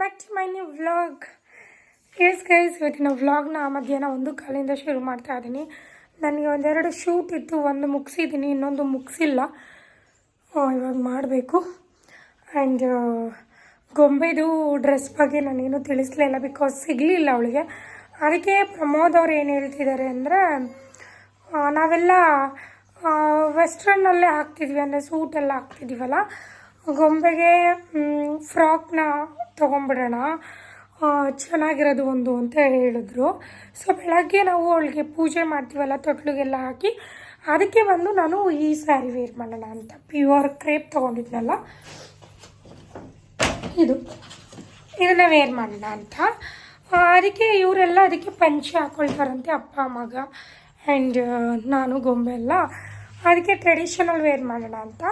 Back to my new vlog yes guys ಇವತ್ತಿನ ವ್ಲಾಗ್ನ ಮಧ್ಯಾಹ್ನ ಒಂದು ಕಾಲಿಂದ ಶುರು ಮಾಡ್ತಾ ಇದ್ದೀನಿ. ನನಗೆ ಒಂದೆರಡು ಶೂಟ್ ಇತ್ತು, ಒಂದು ಮುಗಿಸಿದ್ದೀನಿ, ಇನ್ನೊಂದು ಮುಗಿಸಿಲ್ಲ. ಇವಾಗ ಮಾಡಬೇಕು. ಆ್ಯಂಡ್ ಗೊಂಬೆದು ಡ್ರೆಸ್ ಬಗ್ಗೆ ನಾನೇನು ತಿಳಿಸ್ಲಿಲ್ಲ ಬಿಕಾಸ್ ಸಿಗಲಿಲ್ಲ ಅವಳಿಗೆ. ಅದಕ್ಕೆ ಪ್ರಮೋದ್ ಅವ್ರು ಏನು ಹೇಳ್ತಿದ್ದಾರೆ ಅಂದರೆ ನಾವೆಲ್ಲ ವೆಸ್ಟ್ರನ್ನಲ್ಲೇ ಹಾಕ್ತಿದ್ವಿ, ಅಂದರೆ ಸೂಟೆಲ್ಲ ಹಾಕ್ತಿದ್ದೀವಲ್ಲ ಗೊಂಬೆಗೆ ಫ್ರಾಕ್ನ ತೊಗೊಂಬಿಡೋಣ ಚೆನ್ನಾಗಿರೋದು ಒಂದು ಅಂತ ಹೇಳಿದ್ರು. ಸೊ ಬೆಳಗ್ಗೆ ನಾವು ಅವಳಿಗೆ ಪೂಜೆ ಮಾಡ್ತೀವಲ್ಲ, ತೊಟ್ಲಿಗೆಲ್ಲ ಹಾಕಿ, ಅದಕ್ಕೆ ಬಂದು ನಾನು ಈ ಸ್ಯಾರಿ ವೇರ್ ಮಾಡೋಣ ಅಂತ. ಪ್ಯೂರ್ ಕ್ರೇಪ್ ತೊಗೊಂಡಿದ್ನಲ್ಲ? ಇದು. ಇದನ್ನ ವೇರ್ ಮಾಡೋಣ ಅಂತ. ಅದಕ್ಕೆ ಇವರೆಲ್ಲ ಅದಕ್ಕೆ ಪಂಚೆ ಹಾಕೊಳ್ತಾರಂತೆ, ಅಪ್ಪ, ಮಗ ಆ್ಯಂಡ್ ನಾನು ಗೊಂಬೆ ಎಲ್ಲ. ಅದಕ್ಕೆ ಟ್ರೆಡಿಷನಲ್ ವೇರ್ ಮಾಡೋಣ ಅಂತ.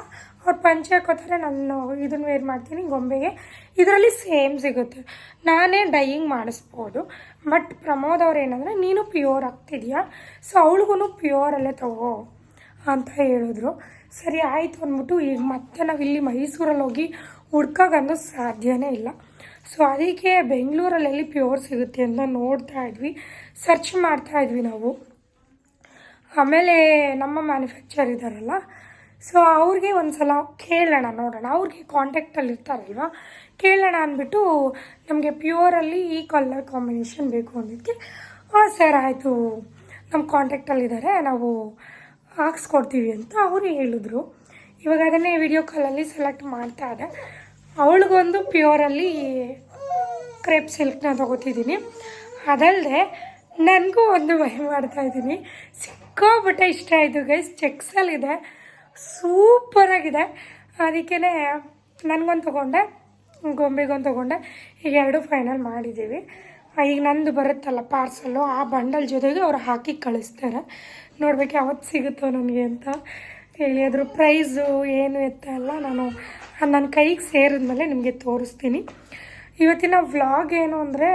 ಅವ್ರು ಪಂಚೆ ಹಾಕೋತಾರೆ ನಾನು ಇದನ್ನ ವೇರ್ ಮಾಡ್ತೀನಿ ಗೊಂಬೆಗೆ. ಇದರಲ್ಲಿ ಸೇಮ್ ಸಿಗುತ್ತೆ. ನಾನೇ ಡೈಯಿಂಗ್ ಮಾಡಿಸ್ಬೋದು. ಬಟ್ ಪ್ರಮೋದ್ ಅವ್ರು ಏನಂದರೆ, ನೀನು ಪ್ಯೂರ್ ಆಗ್ತಿದ್ಯಾ? ಸೊ ಅವಳಿಗೂ ಪ್ಯೂರಲ್ಲೇ ತಗೋ ಅಂತ ಹೇಳಿದ್ರು. ಸರಿ ಆಯಿತು ಅಂದ್ಬಿಟ್ಟು ಈಗ ಮತ್ತೆ ನಾವು ಇಲ್ಲಿ ಮೈಸೂರಲ್ಲಿ ಹೋಗಿ ಹುಡ್ಕೋಕ್ಕಂದು ಸಾಧ್ಯವೇ ಇಲ್ಲ. ಸೊ ಅದಕ್ಕೆ ಬೆಂಗಳೂರಲ್ಲಿ ಎಲ್ಲಿ ಪ್ಯೂರ್ ಸಿಗುತ್ತೆ ಅಂತ ನೋಡ್ತಾ ಇದ್ವಿ. ಸರ್ಚ್ ಮಾಡ್ತಾ ಇದ್ವಿ ನಾವು. ಆಮೇಲೆ ನಮ್ಮ ಮ್ಯಾನುಫ್ಯಾಕ್ಚರ್ ಇದ್ದಾರಲ್ಲ ಸೊ ಅವ್ರಿಗೆ ಒಂದು ಸಲ ಕೇಳೋಣ, ನೋಡೋಣ. ಅವ್ರಿಗೆ ಕಾಂಟ್ಯಾಕ್ಟಲ್ಲಿ ಇರ್ತಾರಲ್ವಾ? ಕೇಳೋಣ ಅಂದ್ಬಿಟ್ಟು ನಮಗೆ ಪ್ಯೂರಲ್ಲಿ ಈ ಕಲರ್ ಕಾಂಬಿನೇಷನ್ ಬೇಕು ಅಂದಿದ್ದಕ್ಕೆ ಹಾಂ ಸರ್, ಆಯಿತು. ನಮ್ಮ ಕಾಂಟ್ಯಾಕ್ಟಲ್ಲಿದ್ದಾರೆ ನಾವು ಹಾಕ್ಸ್ಕೊಡ್ತೀವಿ ಅಂತ ಅವರು ಹೇಳಿದ್ರು. ಇವಾಗ ಅದನ್ನೇ ವಿಡಿಯೋ ಕಾಲಲ್ಲಿ ಸೆಲೆಕ್ಟ್ ಮಾಡ್ತಾ ಇದೆ ಅವಳಿಗೊಂದು ಪ್ಯೂರಲ್ಲಿ ಕ್ರೇಪ್ ಸಿಲ್ಕ್ನ ತೊಗೋತಿದ್ದೀನಿ. ಅದಲ್ಲದೆ ನನಗೂ ಒಂದು ಮಾಡ್ತಾ ಇದ್ದೀನಿ. ಸಿಕ್ಕಾಪಟ್ಟೆ ಇಷ್ಟ ಆಯಿತು ಗೈಸ್ ಚೆಕ್ಸಲ್ಲಿದೆ ಸೂಪರಾಗಿದೆ. ಅದಕ್ಕೇ ನನಗೊಂದು ತೊಗೊಂಡೆ, ಗೊಂಬೆಗೊಂದು ತೊಗೊಂಡೆ. ಈಗ ಎರಡು ಫೈನಲ್ ಮಾಡಿದ್ದೀವಿ. ಈಗ ನಂದು ಬರುತ್ತಲ್ಲ ಪಾರ್ಸಲ್ಲು ಆ ಬಂಡಲ್ ಜೊತೆಗೆ ಅವ್ರು ಹಾಕಿ ಕಳಿಸ್ತಾರೆ. ನೋಡ್ಬೇಕು ಯಾವತ್ತು ಸಿಗುತ್ತೋ ನನಗೆ ಅಂತ ಹೇಳಿ ಅದ್ರ ಪ್ರೈಸು ಏನು ಎತ್ತ ಎಲ್ಲ ನಾನು ನನ್ನ ಕೈಗೆ ಸೇರಿದ್ಮೇಲೆ ನಿಮಗೆ ತೋರಿಸ್ತೀನಿ. ಇವತ್ತಿನ ವ್ಲಾಗ್ ಏನು ಅಂದರೆ,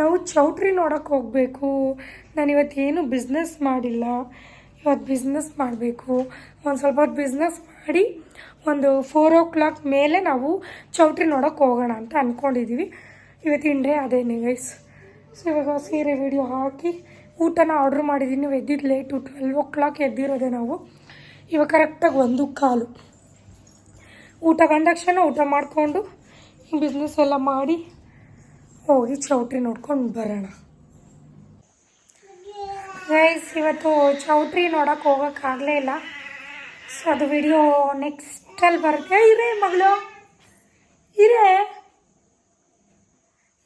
ನಾವು ಚೌಟ್ರಿ ನೋಡೋಕ್ಕೆ ಹೋಗಬೇಕು. ನಾನು ಇವತ್ತೇನು ಬಿಸ್ನೆಸ್ ಮಾಡಿಲ್ಲ. ಇವತ್ತು ಬಿಸ್ನೆಸ್ ಮಾಡಬೇಕು. ಒಂದು ಸ್ವಲ್ಪ ಹೊತ್ತು ಬಿಸ್ನೆಸ್ ಮಾಡಿ ಒಂದು ಫೋರ್ ಓ ಕ್ಲಾಕ್ ಮೇಲೆ ನಾವು ಚೌಟ್ರಿ ನೋಡೋಕ್ಕೆ ಹೋಗೋಣ ಅಂತ ಅಂದ್ಕೊಂಡಿದ್ದೀವಿ ಇವತ್ತಿನ ಡೇ ಅದೇನೆ ಗೈಸ್ ಸೊ ಇವಾಗ ಸೀರೆ ವಿಡಿಯೋ ಹಾಕಿ ಊಟನ ಆರ್ಡ್ರ್ ಮಾಡಿದ್ದೀನಿ ನಾವು ಎದ್ದಿದ್ದು ಲೇಟು ಟ್ವೆಲ್ವ್ ಓ ಕ್ಲಾಕ್ ಎದ್ದಿರೋದೆ ನಾವು. ಇವಾಗ ಕರೆಕ್ಟಾಗಿ ಒಂದು ಕಾಲು. ಊಟ ತಕ್ಷಣ ಊಟ ಮಾಡಿಕೊಂಡು ಬಿಸ್ನೆಸ್ ಎಲ್ಲ ಮಾಡಿ ಹೋಗಿ ಚೌಟ್ರಿ ನೋಡ್ಕೊಂಡು ಬರೋಣ. ಗೈಸ್ ಇವತ್ತು ಚೌಟ್ರಿ ನೋಡೋಕೆ ಹೋಗೋಕ್ಕಾಗಲೇ ಇಲ್ಲ. ಸೊ ಅದು ವಿಡಿಯೋ ನೆಕ್ಸ್ಟಲ್ಲಿ ಬರುತ್ತೆ. ಇರೇ ಮಗಳು. ಇರೇ.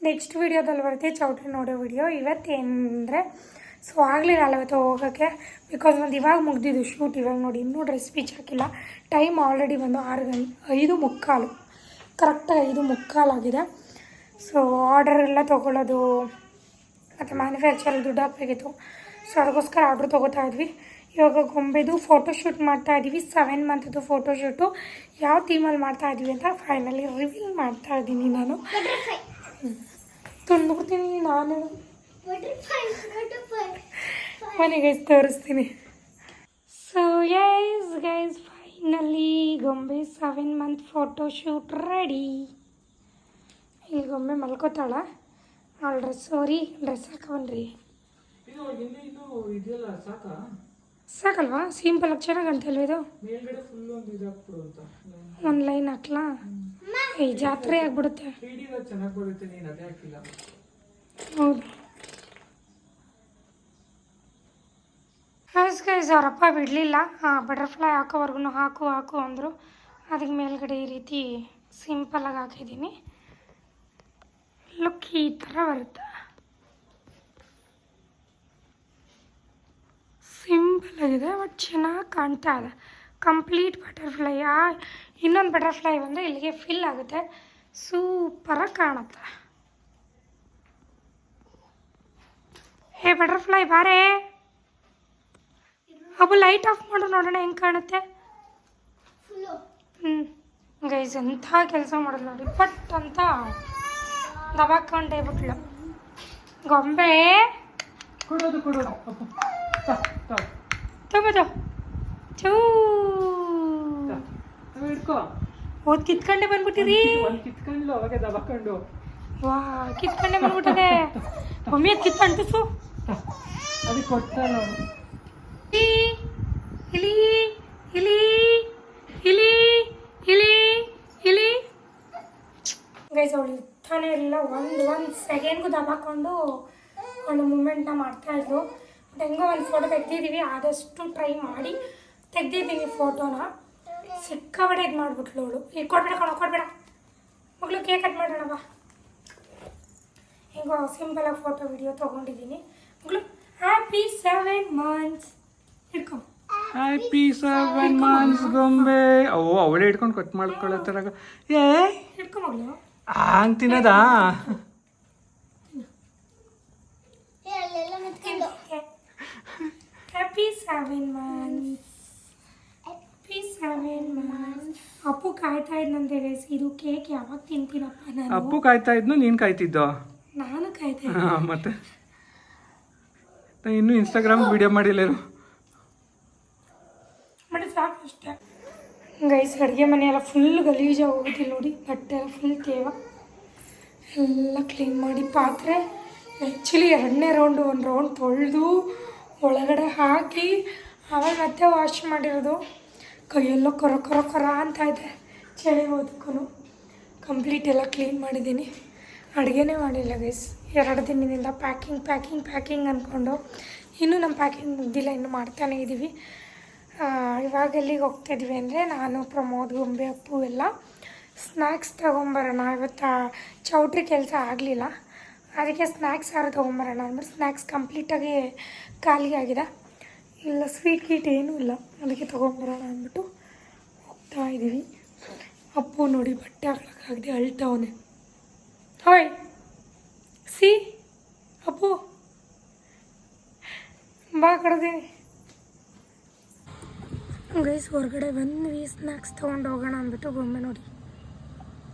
ನೆಕ್ಸ್ಟ್ ವಿಡಿಯೋದಲ್ಲಿ ಬರುತ್ತೆ ಚೌಟ್ರಿ ನೋಡೋ ವಿಡಿಯೋ ಇವತ್ತೇನೆಂದರೆ ಸೊ ಆಗಲಿಲ್ಲ ಇವತ್ತು ಹೋಗೋಕ್ಕೆ ಬಿಕಾಸ್ ಒಂದು ಇವಾಗ ಮುಗ್ದಿದ್ದು ಶೂಟ್ ಇವಾಗ ನೋಡಿ, ಇನ್ನೂ ಡ್ರೆಸ್ ಪೀಚ್ ಹಾಕಿಲ್ಲ. ಟೈಮ್ ಆಲ್ರೆಡಿ ಬಂದು ಆರು ಗಂಟೆ, ಐದು ಮುಕ್ಕಾಲು. ಕರೆಕ್ಟಾಗಿ ಐದು ಮುಕ್ಕಾಲಾಗಿದೆ ಸೊ ಆರ್ಡರ್ ಎಲ್ಲ ತೊಗೊಳ್ಳೋದು ಮತ್ತು ಮ್ಯಾನುಫ್ಯಾಕ್ಚರ್ ದುಡ್ಡು ಹಾಕಬೇಕಿತ್ತು. ಸೊ ಅದಕ್ಕೋಸ್ಕರ ಆರ್ಡ್ರ್ ತೊಗೋತಾ ಇದ್ವಿ. ಇವಾಗ ಗೊಂಬೆದು ಫೋಟೋಶೂಟ್ ಮಾಡ್ತಾ ಇದ್ದೀವಿ ಸೆವೆನ್ ಮಂತ್ದು ಫೋಟೋಶೂಟು ಯಾವ ಥೀಮಲ್ಲಿ ಮಾಡ್ತಾ ಇದ್ದೀವಿ ಅಂತ ಫೈನಲಿ ರಿವೀಲ್ ಮಾಡ್ತಾ ಇದ್ದೀನಿ ನಾನು. ತುಂಡ್ಬಿಡ್ತೀನಿ ನಾನು. ಮನೆಗೆ ತೋರಿಸ್ತೀನಿ. ಸೊ ಯೈಸ್ ಗೈಸ್ ಫೈನಲಿ ಗೊಂಬೆ seven month photo shoot ready ಇಲ್ಲಿ ಗೊಂಬೆ ಮಲ್ಕೋತಾಳ. ಅವಳ ಡ್ರೆಸ್ ಸೋರಿ ಡ್ರೆಸ್ ಹಾಕೊಂಡ್ರಿ ಸಾಕಲ್ವಾ? ಸಿಂಪಲ್ ಆಗಿ ಚೆನ್ನಾಗಿ ಅಂತಲ್ವ ಇದು? ಒಂದು ಲೈನ್ ಹಾಕ್ಲಾ? ಈ ಜಾತ್ರೆ ಆಗ್ಬಿಡುತ್ತೆ. ಹೌದು. ಗೈಸ್ ಅವರಪ್ಪ ಬಿಡಲಿಲ್ಲ. ಬಟರ್ಫ್ಲೈ ಹಾಕೋವರೆಗೂ ಹಾಕು ಹಾಕು ಅಂದರು. ಅದಕ್ಕೆ ಮೇಲ್ಗಡೆ ಈ ರೀತಿ ಸಿಂಪಲಾಗಿ ಹಾಕಿದ್ದೀನಿ. ಲುಕ್ ಈ ಥರ ಬರುತ್ತೆ. ಸಿಂಪಲ್ ಆಗಿದೆ ಬಟ್ ಚೆನ್ನಾಗಿ ಕಾಣ್ತಾ ಇದೆ. Complete butterfly. ಆ, ಇನ್ನೊಂದು ಬಟರ್ಫ್ಲೈ ಬಂದರೆ ಇಲ್ಲಿಗೆ ಫಿಲ್ ಆಗುತ್ತೆ. ಸೂಪರಾಗಿ ಕಾಣುತ್ತೆ. ಏ, ಬಟರ್ಫ್ಲೈ ಬಾರೆ. ಅವು ಲೈಟ್ ಆಫ್ ಮಾಡು, ನೋಡೋಣ ಹೆಂಗೆ ಕಾಣುತ್ತೆ. ಹ್ಞೂ ಗೈಸ್, ಎಂಥ ಕೆಲಸ ಮಾಡೋದು ನೋಡಿ. ಪಟ್ ಅಂತ ದಬಾಕೊಂಡೇ ಬಿಟ್ಲು. ಗೊಂಬೆ. ಕೊಡೋದು ಕೊಡೋದು. ತಗೋದು ಚೂ ಹಿಡ್ಕೋ. ಓದ್ ಕಿತ್ಕೊಂಡೆ ಬಂದ್ಬಿಟ್ಟಿರಿ ಒಂದು ಕಿತ್ಕೊಂಡು ಅವಾಗ ದಬಾಕೊಂಡು ವಾ ಕಿತ್ಕೊಂಡೆ ಬಂದ್ಬಿಟ್ಟಿದೆ. ಮಮ್ಮಿ ಅದು ಕಿತ್ತು ಅಂಟಿಸು ಅದಕ್ಕೆ ಕೊಡ್ತಾನ ಇಲಿ ಇಲಿ ಇಲಿ ಇಲಿ ಇಲಿ ಗೈಸ್ ಅವಳು ಇರ್ತಾನೆ ಇರಲಿಲ್ಲ ಒಂದು ಒಂದು ಸೆಕೆಂಡ್ಗೂ ದಬಾಕೊಂಡು ಒಂದು ಮೂಮೆಂಟ್ನ ಮಾಡ್ತಾ ಇದ್ಲು. ಹೆಂಗೋ ಒಂದು ಫೋಟೋ ತೆಗ್ದಿದ್ದೀವಿ ಆದಷ್ಟು ಟ್ರೈ ಮಾಡಿ ತೆಗ್ದಿದ್ದೀನಿ ಫೋಟೋನ ಸಿಕ್ಕಾಬಡೆ ಇದು ಮಾಡಿಬಿಟ್ಲು ಅವಳು. ಈಗ ಕೊಡ್ಬೇಡ ಕಣ ಕೊಡ್ಬೇಡ. ಮಗಳು ಕೇಕ್ ಕಟ್ ಮಾಡೋಣ ಬಾ. ಹೆಂಗೋ ಸಿಂಪಲಾಗಿ ಫೋಟೋ ವಿಡಿಯೋ ತೊಗೊಂಡಿದ್ದೀನಿ ಮಗಳು ಹ್ಯಾಪಿ ಸೆವೆನ್ ಮಂತ್ಸ್ ಹಿಡ್ಕೊ. ಹ್ಯಾಪಿ ಸೆವೆನ್ ಮಂತ್ಸ್ ಗೊಂಬೆ. ಓ ಅವಳೇ ಇಟ್ಕೊಂಡು ಕಟ್ ಮಾಡ್ಕೊಳ್ಳತ್ತಾರಾಗ ಏ? ಹಿಡ್ಕೊ ಮಗಳು. ಹಂಗೆ ತಿನ್ನದಾ? Seven months happy seven months Appu ಕಾಯ್ತಾ ಇದ್ನಂತೆ ಗೈಸ್. ಇದು ಕೇಕ್ ಯಾವಾಗ ತಿಂತೀನಪ್ಪ ನಾನು? ಅಪ್ಪು ಕಾಯ್ತಾ ಇದ್ನು ನೀನು ಕಾಯ್ತಿದ್ದೋ? ನಾನು ಕಾಯ್ತಾ ಇದ್ದೆ. ಹಾ, ಮತ್ತೆ? ನಾ ಇನ್ನೂ ಇನ್ಸ್ಟಾಗ್ರಾಮ್ ವಿಡಿಯೋ ಮಾಡಿಲ್ಲ ಬಟ್ ಸಾಕು ಅಷ್ಟೇ. ಗೈಸ್ ಅಡುಗೆ ಮನೆ ಎಲ್ಲ ಫುಲ್ ಗಲೀಜಾಗಿ ಹೋಗುತ್ತೆ ನೋಡಿ. ಬಟ್ಟೆ ಎಲ್ಲ ಫುಲ್ ತೇವ. ಎಲ್ಲ ಕ್ಲೀನ್ ಮಾಡಿ ಪಾತ್ರೆ. ಆ್ಯಕ್ಚುಲಿ ಎರಡನೇ ರೌಂಡು ಒಂದು ರೌಂಡ್ ತೊಳೆದು ಒಳಗಡೆ ಹಾಕಿ, ಆಮೇಲೆ ಮತ್ತೆ ವಾಶ್ ಮಾಡಿರೋದು. ಕೈಯೆಲ್ಲ ಕೊರ ಕೊರ ಕೊರ ಅಂತ ಇದೆ. ಚಳಿ ಹೋದಕ್ಕೂ ಕಂಪ್ಲೀಟ್ ಎಲ್ಲ ಕ್ಲೀನ್ ಮಾಡಿದ್ದೀನಿ. ಅಡುಗೆನೇ ಮಾಡಿಲ್ಲ ಗೈಸ್ ಎರಡು ದಿನದಿಂದ ಪ್ಯಾಕಿಂಗ್ ಪ್ಯಾಕಿಂಗ್ ಪ್ಯಾಕಿಂಗ್ ಅಂದ್ಕೊಂಡು ಇನ್ನೂ ನಮ್ಮ ಪ್ಯಾಕಿಂಗ್ ಮುಗ್ದಿಲ್ಲ, ಇನ್ನು ಮಾಡ್ತಾನೇ ಇದ್ದೀವಿ ಇವಾಗ ಎಲ್ಲಿಗೆ ಹೋಗ್ತಾಯಿದ್ವಿ ಅಂದರೆ ನಾನು, ಪ್ರಮೋದ್, ಗೊಂಬೆ, ಅಪ್ಪು ಎಲ್ಲ ಸ್ನ್ಯಾಕ್ಸ್ ತೊಗೊಂಬರೋಣ ಇವತ್ತು, ಚೌಟ್ರಿ ಕೆಲಸ ಆಗಲಿಲ್ಲ. ಅದಕ್ಕೆ ಸ್ನ್ಯಾಕ್ಸ್ ಯಾರು ತೊಗೊಂಬರೋಣ ಅಂದ್ಬಿಟ್ಟು ಸ್ನ್ಯಾಕ್ಸ್ ಕಂಪ್ಲೀಟಾಗಿ ಖಾಲಿ ಆಗಿದೆ. ಇಲ್ಲ ಸ್ವೀಟ್ ಗೀಟ್ ಏನೂ ಇಲ್ಲ. ಅದಕ್ಕೆ ತೊಗೊಂಬರೋಣ ಅಂದ್ಬಿಟ್ಟು ಹೋಗ್ತಾ ಇದ್ದೀವಿ ಅಪ್ಪು ನೋಡಿ ಬಟ್ಟೆ ಹಾಕ್ಲಿಕ್ಕಾಗದೆ ಅಳ್ತವನೆ. Hi C, Appu. ಬಾ ಕಡ್ದೀನಿ ಗೈಸ್, ಹೊರಗಡೆ ಬಂದ್ವಿ. ಸ್ನ್ಯಾಕ್ಸ್ ತೊಗೊಂಡು ಹೋಗೋಣ ಅಂದ್ಬಿಟ್ಟು ಗೊಂಬೆ ನೋಡಿ.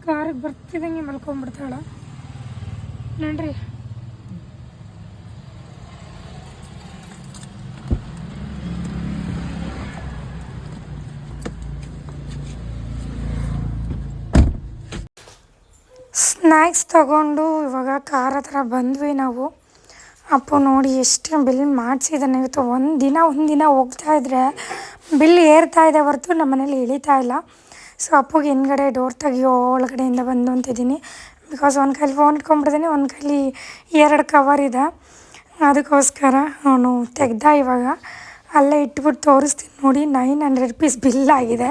ಕಾರಿಗೆ ಬರ್ತಿದ್ದಂಗೆ ಮಲ್ಕೊಂಡ್ಬಿಡ್ತಾಳ ನೋಡ್ರಿ. ಸ್ನ್ಯಾಕ್ಸ್ ತಗೊಂಡು ಇವಾಗ ಕಾರ್ ಹತ್ರ ಬಂದ್ವಿ ನಾವು. ಅಪ್ಪು ನೋಡಿ ಎಷ್ಟು ಬಿಲ್ ಮಾಡಿಸಿದ್ದಾನೆ ಇವತ್ತು ಒಂದು ದಿನ ಒಂದು ದಿನ ಹೋಗ್ತಾ ಇದ್ರೆ ಬಿಲ್ ಏರ್ತಾ ಇದೆ ಹೊರತು ನಮ್ಮ ಮನೇಲಿ ಇಳಿತಾ ಇಲ್ಲ. ಸೊ ಅಪ್ಪುಗೆ ಹಿಂದ್ಗಡೆ ಡೋರ್ ತೆಗಿಯೋ ಒಳಗಡೆಯಿಂದ ಬಂದು ಅಂತಿದ್ದೀನಿ ಬಿಕಾಸ್ ಒಂದು ಕೈಲಿ ಫೋನ್ ಇಟ್ಕೊಂಡ್ಬಿಡ್ತೀನಿ ಒಂದು ಕೈಲಿ ಎರಡು ಕವರ್ ಇದೆ. ಅದಕ್ಕೋಸ್ಕರ ಅವನು ತೆಗ್ದ ಇವಾಗ. ಅಲ್ಲೇ ಇಟ್ಬಿಟ್ಟು ತೋರಿಸ್ತೀನಿ ನೋಡಿ ನೈನ್ ಹಂಡ್ರೆಡ್ ರುಪೀಸ್ ಬಿಲ್ ಆಗಿದೆ.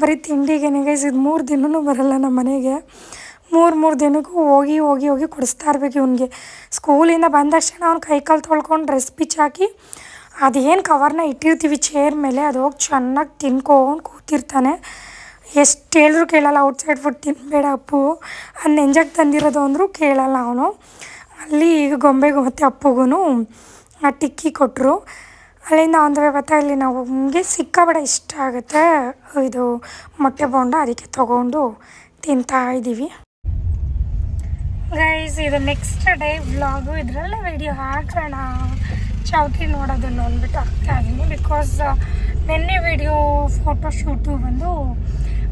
ಬರೀ ತಿಂಡಿಗೆ ಇದು ಮೂರು ದಿನವೂ ಬರಲ್ಲ ನಮ್ಮ ಮನೆಗೆ. ಮೂರು ಮೂರು ದಿನಕ್ಕೂ ಹೋಗಿ ಹೋಗಿ ಹೋಗಿ ಕೊಡಿಸ್ತಾ ಇರಬೇಕು ಇವನಿಗೆ. ಸ್ಕೂಲಿಂದ ಬಂದ ತಕ್ಷಣ ಅವ್ನು ಕೈಕಾಲು ತೊಳ್ಕೊಂಡು ಡ್ರೆಸ್ ಬಿಚ್ಚಾಕಿ ಅದೇನು ಕವರ್ನ ಇಟ್ಟಿರ್ತೀವಿ ಚೇರ್ ಮೇಲೆ, ಅದು ಹೋಗಿ ಚೆನ್ನಾಗಿ ತಿನ್ಕೊಂಡು ಕೂತಿರ್ತಾನೆ. ಎಷ್ಟು ಹೇಳಿದ್ರು ಕೇಳಲ್ಲ ಔಟ್ಸೈಡ್ ಫುಡ್ ತಿನ್ನಬೇಡ ಅಪ್ಪು. ಅದು ನೆಂಜಕ್ಕೆ ತಂದಿರೋದು ಅಂದರೂ ಕೇಳಲ್ಲ ಅವನು. ಅಲ್ಲಿ ಈಗ ಗೊಂಬೆಗೂ ಮತ್ತು ಅಪ್ಪುಗೂ ಆ ಟಿಕ್ಕಿ ಕೊಟ್ಟರು ಅಲ್ಲಿಂದ ಒಂದು ಬರ್ತಾ ಇಲ್ಲಿ ನಾವು ನಮಗೆ ಸಿಕ್ಕಾಬೇಡ ಇಷ್ಟ ಆಗುತ್ತೆ. ಇದು ಮೊಟ್ಟೆ ಬೋಂಡ ಅದಕ್ಕೆ ತೊಗೊಂಡು ತಿಂತಾ ಇದ್ದೀವಿ ಗೈಸ್ ಇದು ನೆಕ್ಸ್ಟ್ ಡೇ ವ್ಲಾಗು ಇದರಲ್ಲೇ ವಿಡಿಯೋ ಹಾಕೋಣ ಚೌಟ್ರಿ ನೋಡೋದನ್ನು ಅಂದ್ಬಿಟ್ಟು ಹಾಕ್ತಾ ಇದ್ದೀನಿ ಬಿಕಾಸ್ ನಿನ್ನೆ ವಿಡಿಯೋ ಫೋಟೋ ಶೂಟು ಬಂದು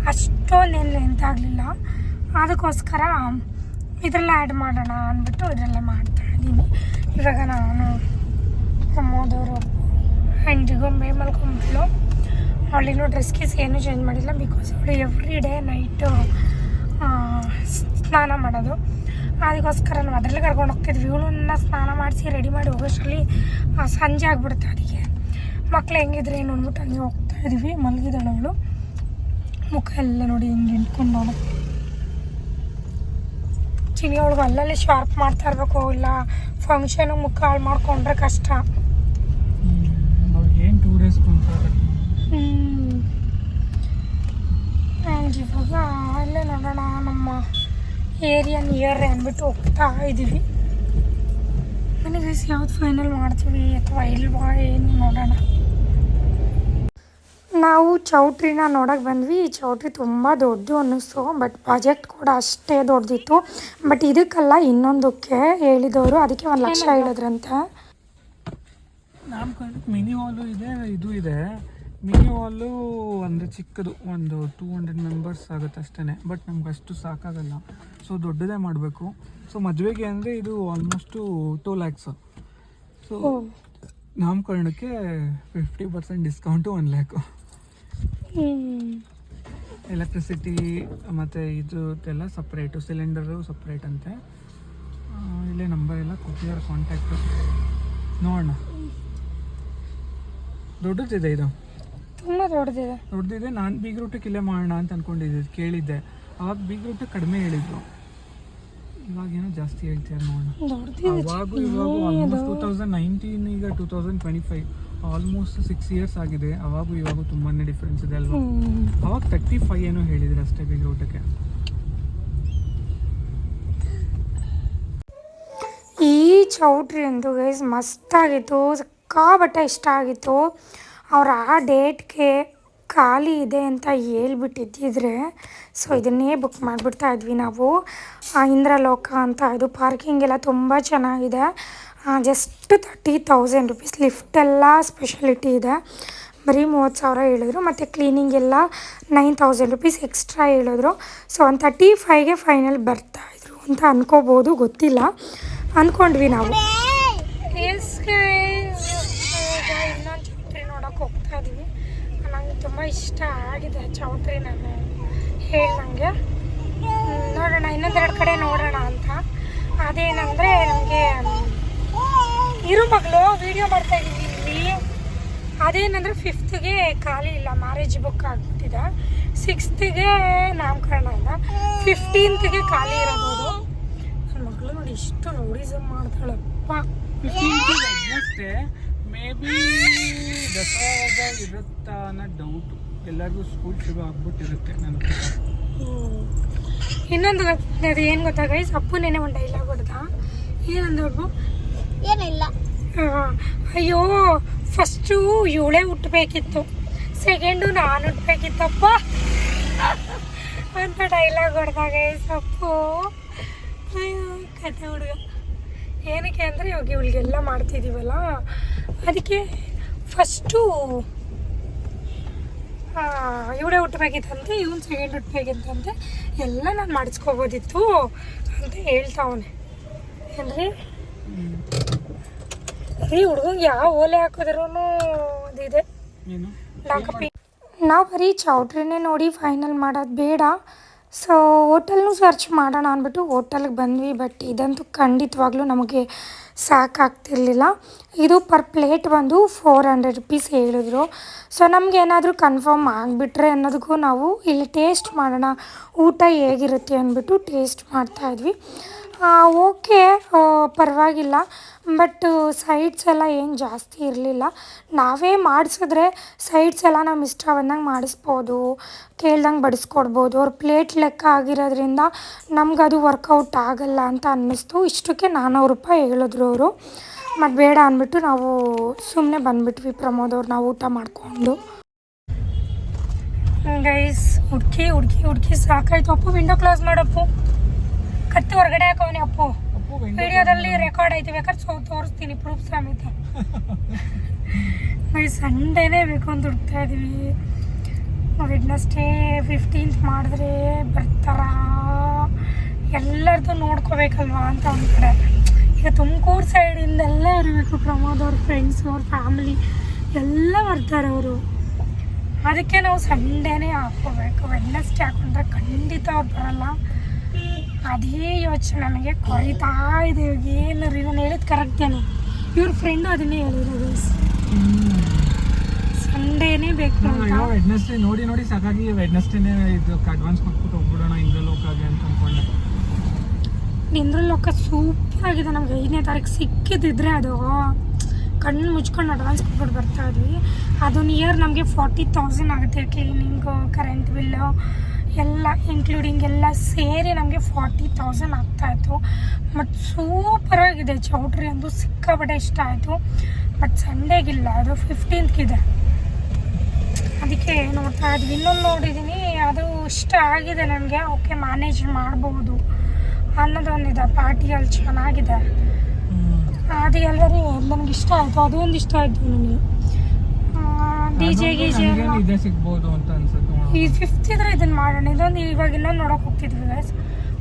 ಅಷ್ಟೊಂದು ಏನು ಲೆಂತ್ ಆಗಲಿಲ್ಲ. ಅದಕ್ಕೋಸ್ಕರ ಇದರಲ್ಲೇ ಆ್ಯಡ್ ಮಾಡೋಣ ಅಂದ್ಬಿಟ್ಟು ಇದರಲ್ಲೇ ಮಾಡ್ತಾ ಇದ್ದೀನಿ. ಇವಾಗ ನಾನು ಪ್ರಮೋದವರು ಮೇ ಮಲ್ಕೊಂಡ್ಬಿಟ್ಲು. ಅವಳಿನ್ನೂ ಡ್ರೆಸ್ ಗೀಸ್ ಏನೂ ಚೇಂಜ್ ಮಾಡಿಲ್ಲ ಬಿಕಾಸ್ ಅವಳು ಎವ್ರಿ ಡೇ ನೈಟು ಸ್ನಾನ ಮಾಡೋದು. ಅದಕ್ಕೋಸ್ಕರ ನಾವು ಅದರಲ್ಲೇ ಕರ್ಕೊಂಡು ಹೋಗ್ತಿದ್ವಿ. ಇವಳನ್ನ ಸ್ನಾನ ಮಾಡಿಸಿ ರೆಡಿ ಮಾಡಿ ಹೋಗೋಷ್ಟರಲ್ಲಿ ಸಂಜೆ ಆಗ್ಬಿಡುತ್ತೆ ಅದಕ್ಕೆ. ಮಕ್ಳು ಹೆಂಗಿದ್ರೆ ಏನು ಅಂದ್ಬಿಟ್ಟು ಹಂಗೆ ಹೋಗ್ತಾ ಇದ್ವಿ ಮಲಗಿದಳು ಮುಖ ಎಲ್ಲ ನೋಡಿ ಹಿಂಗೆ ಇಟ್ಕೊಂಡು ಅವಳು ಚಿನಿ ಅವಳಿಗೆ ಅಲ್ಲಲ್ಲಿ ಶಾರ್ಪ್ ಮಾಡ್ತಾ ಇರಬೇಕು ಇಲ್ಲ ಫಂಕ್ಷನ್ ಮುಖ ಹಾಳು ಮಾಡ್ಕೊಂಡ್ರೆ ಕಷ್ಟ. ಆ್ಯಂಡ್ ಇವಾಗ ಅಲ್ಲೇ ನೋಡೋಣ ನಮ್ಮ ಏರಿಯಾ ನಿಯರ್ ಅಂದ್ಬಿಟ್ಟು ಹೋಗ್ತಾ ಇದ್ದೀವಿ ನನಗೆ ಯಾವ್ದು ಫೈನಲ್ ಮಾಡ್ತೀವಿ ಅಥವಾ ಇಲ್ವಾ ಏನು ನೋಡೋಣ. ನಾವು ಚೌಟ್ರಿನ ನೋಡೋಕ್ಕೆ ಬಂದ್ವಿ. ಈ ಚೌಟ್ರಿ ತುಂಬ ದೊಡ್ಡದು ಅನ್ನಿಸ್ತು ಬಟ್ ಪ್ರಾಜೆಕ್ಟ್ ಕೂಡ ಅಷ್ಟೇ ದೊಡ್ಡದಿತ್ತು ಬಟ್ ಇದಕ್ಕಲ್ಲ ಇನ್ನೊಂದಕ್ಕೆ ಹೇಳಿದವರು ಅದಕ್ಕೆ ಒಂದು ಲಕ್ಷ ಹೇಳಿದ್ರಂತೆ. ನಾಮಕರಣಕ್ಕೆ ಮಿನಿ ಹಾಲು ಇದೆ ಇದು ಇದೆ. ಮಿನಿ ಹಾಲು ಅಂದರೆ ಚಿಕ್ಕದು ಒಂದು ಟೂ ಹಂಡ್ರೆಡ್ ಮೆಂಬರ್ಸ್ ಆಗುತ್ತೆ ಅಷ್ಟೇ ಬಟ್ ನಮ್ಗೆ ಅಷ್ಟು ಸಾಕಾಗಲ್ಲ. ಸೊ ದೊಡ್ಡದೇ ಮಾಡಬೇಕು. ಸೊ ಮದುವೆಗೆ ಅಂದರೆ ಇದು almost two lakhs so ನಾಮಕರಣಕ್ಕೆ fifty percent discount one lakh electricity ಮತ್ತು ಇದೆಲ್ಲ ಸಪ್ರೇಟು ಸಿಲಿಂಡರು ಸಪ್ರೇಟ್ ಅಂತೆ. ಇಲ್ಲೇ ನಂಬರ್ ಎಲ್ಲ ಕೊಟ್ಟಿದ್ದಾರೆ ಕಾಂಟ್ಯಾಕ್ಟು ನೋಡೋಣ. ದೊಡ್ಡದಿದೆ ಇದು. ತುಂಬ ದೊಡ್ಡದಿದೆ. ದೊಡ್ಡದಿದೆ ನಾನು ಬೀಗ್ ರೂಟಿಗೆ ಇಲ್ಲೇ ಮಾಡೋಣ ಅಂತ ಅಂದ್ಕೊಂಡಿದ್ದೆ ಕೇಳಿದ್ದೆ. ಅವಾಗ ಬೀಗ್ ರೂಟ್ ಕಡಿಮೆ ಹೇಳಿದ್ರು. ಇವಾಗ ಏನೋ ಜಾಸ್ತಿ ಹೇಳ್ತಾರೆ ನೋಡೋಣ. ಅವಾಗೂ ಇವಾಗ ಆಲ್ಮೋಸ್ಟ್ ಟೂ ತೌಸಂಡ್ ನೈನ್ಟೀನ್ ಈಗ two thousand twenty five almost six years ಆಗಿದೆ. ಅವಾಗೂ ಇವಾಗೂ ತುಂಬಾನೇ ಡಿಫ್ರೆನ್ಸ್ ಇದೆ ಅಲ್ವಾ? ಅವಾಗ ತರ್ಟಿ ಫೈವ್ ಏನೋ ಹೇಳಿದ್ರೆ ಅಷ್ಟೇ ಬೇಗ ಊಟಕ್ಕೆ. ಈ ಚೌಟ್ರಿ ಅಂತೂ ಗೈಸ್ ಮಸ್ತಾಗಿತ್ತು ಸಿಕ್ಕಾಬಟ್ಟೆ ಇಷ್ಟ ಆಗಿತ್ತು. ಅವ್ರು ಆ ಡೇಟ್ಗೆ ಖಾಲಿ ಇದೆ ಅಂತ ಹೇಳ್ಬಿಟ್ಟಿದ್ದಿದ್ರೆ ಸೊ ಇದನ್ನೇ ಬುಕ್ ಮಾಡಿಬಿಡ್ತಾ ಇದ್ವಿ ನಾವು. ಇಂದ್ರಲೋಕ ಅಂತ ಇದು ಪಾರ್ಕಿಂಗ್ ಎಲ್ಲ ತುಂಬ ಚೆನ್ನಾಗಿದೆ. ಜಸ್ಟ್ ತರ್ಟಿ ತೌಸಂಡ್ ರುಪೀಸ್ ಲಿಫ್ಟೆಲ್ಲ ಸ್ಪೆಷಾಲಿಟಿ ಇದೆ. ಬರೀ ಮೂವತ್ತು ಸಾವಿರ ಹೇಳಿದ್ರು. ಮತ್ತು ಕ್ಲೀನಿಂಗ್ ಎಲ್ಲ ನೈನ್ ತೌಸಂಡ್ ರುಪೀಸ್ ಎಕ್ಸ್ಟ್ರಾ ಹೇಳಿದ್ರು. ಸೊ ಒಂದು ತರ್ಟಿ ಫೈವ್ಗೆ ಫೈನಲ್ ಬರ್ತಾಯಿದ್ರು ಅಂತ ಅಂದ್ಕೋಬೋದು ಗೊತ್ತಿಲ್ಲ. ಅಂದ್ಕೊಂಡ್ವಿ ನಾವು. ಇನ್ನೊಂದು ನೋಡೋಕೆ ಹೋಗ್ತಾ ಇದ್ದೀವಿ ತುಂಬ ಇಷ್ಟ ಆಗಿದೆ ಚೌಟ್ರಿ ನಾನು. ಹೇಳ್ದಂಗೆ. ನೋಡೋಣ ಇನ್ನೊಂದೆರಡು ಕಡೆ ನೋಡೋಣ ಅಂತ. ಅದೇನಂದರೆ ನಮಗೆ ಇರು ಮಗಳು ವಿಡಿಯೋ ಮಾಡ್ತಾ ಇದ್ದೀವಿ ಇಲ್ಲಿ. ಅದೇನಂದರೆ ಫಿಫ್ತ್ಗೆ ಖಾಲಿ ಇಲ್ಲ ಮ್ಯಾರೇಜ್ ಬುಕ್ ಆಗಿಬಿಟ್ಟಿದೆ. ಸಿಕ್ಸ್ತ್ಗೆ ನಾಮಕರಣ ಇಲ್ಲ. ಫಿಫ್ಟೀನ್ತ್ಗೆ ಖಾಲಿ ಇರಬಹುದು. ನನ್ನ ಮಗಳು ನೋಡಿ ಇಷ್ಟು ರೌಡಿಸಮ್ ಮಾಡ್ತಾಳಪ್ಪ ಅಷ್ಟೇ ಮೇ ಬಿ ದಸರಾದಾಗ ಇರುತ್ತಾ ಅನ್ನೋ ಡೌಟು ಎಲ್ಲರಿಗೂ ಸ್ಕೂಲ್ ಶುರು ಆಗ್ಬಿಟ್ಟಿರುತ್ತೆ ನನ್ನ ಪ್ರಕಾರ. ಹ್ಮ್. ಇನ್ನೊಂದು ಗೊತ್ತ- ಅದು ಏನು ಗೊತ್ತಾ ಗೈಸ್ ಅಪ್ಪು ನೆನೆ ಒಂದು ಡೈಲಾಗ್ ಹೊಡೆದ. ಏನಂದ್ರು ಏನಿಲ್ಲ. ಅಯ್ಯೋ ಫಸ್ಟು ಇವಳೇ ಹುಟ್ಟಬೇಕಿತ್ತು. ಸೆಕೆಂಡು ನಾನು ಹುಟ್ಟಬೇಕಿತ್ತಪ್ಪ. ಅಂತ ಡೈಲಾಗ್ ಹೊಡೆದಾಗ, ಸೊಪ್ಪು. ಅಯ್ಯೋ, ಕತೆ ಹುಡುಗ. ಏನಕ್ಕೆ ಅಂದರೆ ಇವಾಗ ಇವಳಿಗೆಲ್ಲ ಮಾಡ್ತಿದ್ದೀವಲ್ಲ ಅದಕ್ಕೆ ಫಸ್ಟು ಇವಳೇ ಹುಟ್ಟಬೇಕಿತ್ತಂತೆ, ಇವನು ಸೆಕೆಂಡ್ ಹುಟ್ಟಬೇಕಿತ್ತಂತೆ, ಎಲ್ಲ ನಾನು ಮಾಡಿಸ್ಕೋಬೋದಿತ್ತು ಅಂತ ಹೇಳ್ತಾವನೆ ಏನ್ರಿ? ಈ ಹುಡುಗಂಗೆ ಯಾವ ಓಲೆ ಹಾಕಿದ್ರೂ ಇದೆ ನಾವು ಬರೀ ಚೌಟ್ರಿನೇ ನೋಡಿ ಫೈನಲ್ ಮಾಡೋದು ಬೇಡ. ಸೊ ಹೋಟೆಲ್ನೂ ಸರ್ಚ್ ಮಾಡೋಣ ಅಂದ್ಬಿಟ್ಟು ಹೋಟೆಲ್ಗೆ ಬಂದ್ವಿ ಬಟ್ ಇದಂತೂ ಖಂಡಿತವಾಗ್ಲೂ ನಮಗೆ ಸಾಕಾಗ್ತಿರ್ಲಿಲ್ಲ. ಇದು ಪರ್ ಪ್ಲೇಟ್ ಬಂದು ಫೋರ್ ಹಂಡ್ರೆಡ್ ರುಪೀಸ್ ಹೇಳಿದ್ರು. ಸೊ ನಮ್ಗೆ ಏನಾದರೂ ಕನ್ಫರ್ಮ್ ಆಗಿಬಿಟ್ರೆ ಅನ್ನೋದಕ್ಕೂ ನಾವು ಇಲ್ಲಿ ಟೇಸ್ಟ್ ಮಾಡೋಣ. ಊಟ ಹೇಗಿರುತ್ತೆ ಅಂದ್ಬಿಟ್ಟು ಟೇಸ್ಟ್ ಮಾಡ್ತಾಯಿದ್ವಿ ಓಕೆ ಪರವಾಗಿಲ್ಲ. ಬಟ್ ಸೈಡ್ಸ್ ಎಲ್ಲ ಏನು ಜಾಸ್ತಿ ಇರಲಿಲ್ಲ. ನಾವೇ ಮಾಡಿಸಿದ್ರೆ ಸೈಡ್ಸ್ ಎಲ್ಲ ನಮ್ಮ ಇಷ್ಟ ಬಂದಂಗೆ ಮಾಡಿಸ್ಬೋದು. ಕೇಳ್ದಂಗೆ ಬಡಿಸ್ಕೊಡ್ಬೋದು. ಅವ್ರ ಪ್ಲೇಟ್ ಲೆಕ್ಕ ಆಗಿರೋದ್ರಿಂದ ನಮ್ಗೆ ಅದು ವರ್ಕೌಟ್ ಆಗಲ್ಲ ಅಂತ ಅನ್ನಿಸ್ತು. ಇಷ್ಟಕ್ಕೆ ನಾನ್ನೂರು ರೂಪಾಯಿ ಹೇಳಿದ್ರು ಅವರು. ಮತ್ತು ಬೇಡ ಅಂದ್ಬಿಟ್ಟು ನಾವು ಸುಮ್ಮನೆ ಬಂದ್ಬಿಟ್ವಿ ಪ್ರಮೋದ್ ಅವ್ರು, ನಾವು ಊಟ ಮಾಡಿಕೊಂಡು. ಗೈಸ್ ಹುಡ್ಕಿ ಹುಡ್ಕಿ ಹುಡ್ಕಿ ಸಾಕಾಯ್ತು. ಅಪ್ಪು ವಿಂಡೋ ಕ್ಲೋಸ್ ಮಾಡಪ್ಪು. ಕತ್ತಿ ಹೊರಗಡೆ ಹಾಕವನಿ ಅಪ್ಪು. ವಿಡಿಯೋದಲ್ಲಿ ರೆಕಾರ್ಡ್ ಐತಿ ಬೇಕಾದ್ರೆ ಸೋ ತೋರಿಸ್ತೀನಿ ಪ್ರೂಫ್ ಸಮೇತ. ಸಂಡೇನೇ ಬೇಕು ಅಂತ ಹುಡುಕ್ತಾ ಇದೀವಿ. ವೆಡ್ನಸ್ಡೇ ಫಿಫ್ಟೀನ್ತ್ ಮಾಡಿದ್ರೆ ಬರ್ತಾರ? ಎಲ್ಲರದು ನೋಡ್ಕೋಬೇಕಲ್ವಾ ಅಂತ ಒಂದು ಕಡೆ ಈಗ ತುಮಕೂರು ಸೈಡಿಂದೆಲ್ಲ ಇರಬೇಕು ಪ್ರಮೋದ್ ಅವ್ರ ಫ್ರೆಂಡ್ಸ್ ಅವ್ರ ಫ್ಯಾಮಿಲಿ ಎಲ್ಲ ಬರ್ತಾರೆ ಅವರು. ಅದಕ್ಕೆ ನಾವು ಸಂಡೇನೇ ಹಾಕ್ಕೋಬೇಕು. ವೆಡ್ನಸ್ಡೇ ಹಾಕೊಂಡ್ರೆ ಖಂಡಿತ ಅವ್ರು ಬರಲ್ಲ. ಅದೇ ಯೋಚನೆ ನನಗೆ ಕೊರಿತಾ ಇದೆ ಇವಾಗ. ಏನು ರೀ? ನಾನು ಹೇಳಿದ್ ಕರೆಕ್ಟೇನೆ ಇವ್ರ ಫ್ರೆಂಡ್ ಅದನ್ನೇ ಹೇಳಿರೋದು. ಸಂಡೇನೇ ಬೇಕು ವೆಡ್ನೆಸ್ಡೇ ನೋಡಿ ನೋಡಿ ಸಾಕಾಗಿ ವೆಡ್ನೆಸ್ಡೇನೆ ಇದಕ್ಕೆ ಅಡ್ವಾನ್ಸ್ ಕೊಟ್ಬಿಟ್ಟು ಹೋಗ್ಬಿಡೋಣ ಇಂದ್ರಲೋಕಾಗೆ ಅಂತ ಅನ್ಕೊಂಡೆ. ಇಂದ್ರಲೋಕ ಸೂಪರ್ ಆಗಿದೆ. ನಮ್ಗೆ ಐದನೇ ತಾರೀಕು ಸಿಕ್ಕಿದ್ರೆ ಅದು. ಕಣ್ಣು ಮುಚ್ಕೊಂಡು ಅಡ್ವಾನ್ಸ್ ಕೊಟ್ಬಿಟ್ಟು ಬರ್ತಾ ಇದ್ವಿ. ಅದು ನಿಯರ್ ನಮಗೆ ಫಾರ್ಟಿ ತೌಸಂಡ್ ಆಗುತ್ತೆ. ಕ್ಲೀನಿಂಗು ಕರೆಂಟ್ ಬಿಲ್ಲು ಎಲ್ಲ ಇನ್ಕ್ಲೂಡಿಂಗ್ ಎಲ್ಲ ಸೇರಿ ನಮಗೆ ಫಾರ್ಟಿ ತೌಸಂಡ್ ಆಗ್ತಾಯಿತ್ತು ಬಟ್ ಸೂಪರಾಗಿದೆ ಚೌಟ್ರಿ ಅಂದು ಸಿಕ್ಕಾಪಟ್ಟೆ ಇಷ್ಟ ಆಯಿತು. ಬಟ್ ಸಂಡೇಗಿಲ್ಲ ಅದು ಫಿಫ್ಟೀನ್ತ್ಗಿದೆ ಅದಕ್ಕೆ ನೋಡ್ತಾ ಇದ್ವಿ. ಇನ್ನೊಂದು ನೋಡಿದ್ದೀನಿ ಅದು ಇಷ್ಟ ಆಗಿದೆ ನನಗೆ ಓಕೆ ಮ್ಯಾನೇಜ್ ಮಾಡ್ಬೋದು ಅನ್ನೋದೊಂದಿದೆ. ಪಾರ್ಟಿಯಲ್ಲಿ ಚೆನ್ನಾಗಿದೆ. ಅದು ಎಲ್ಲರೂ ನನಗೆ ಇಷ್ಟ ಆಯಿತು. ಅದೊಂದು ಇಷ್ಟ ಆಯಿತು ನನಗೆ ಡಿ ಜೆ ಗಿ ಜೆ ನನ್ಗೇನ್ ಇದೇ ಸಿಗ್ಬೋದು ಅಂತ ಅನ್ಸುತ್ತೆ. ಈ ಫಿಫ್ತ್ ಇದ್ರೆ ಇದನ್ನ ಮಾಡೋಣ. ಇದೊಂದು ಇವಾಗ ಇನ್ನೊಂದು ನೋಡೋಕೆ ಹೋಗ್ತಿದ್ವಿ ಗೈಸ್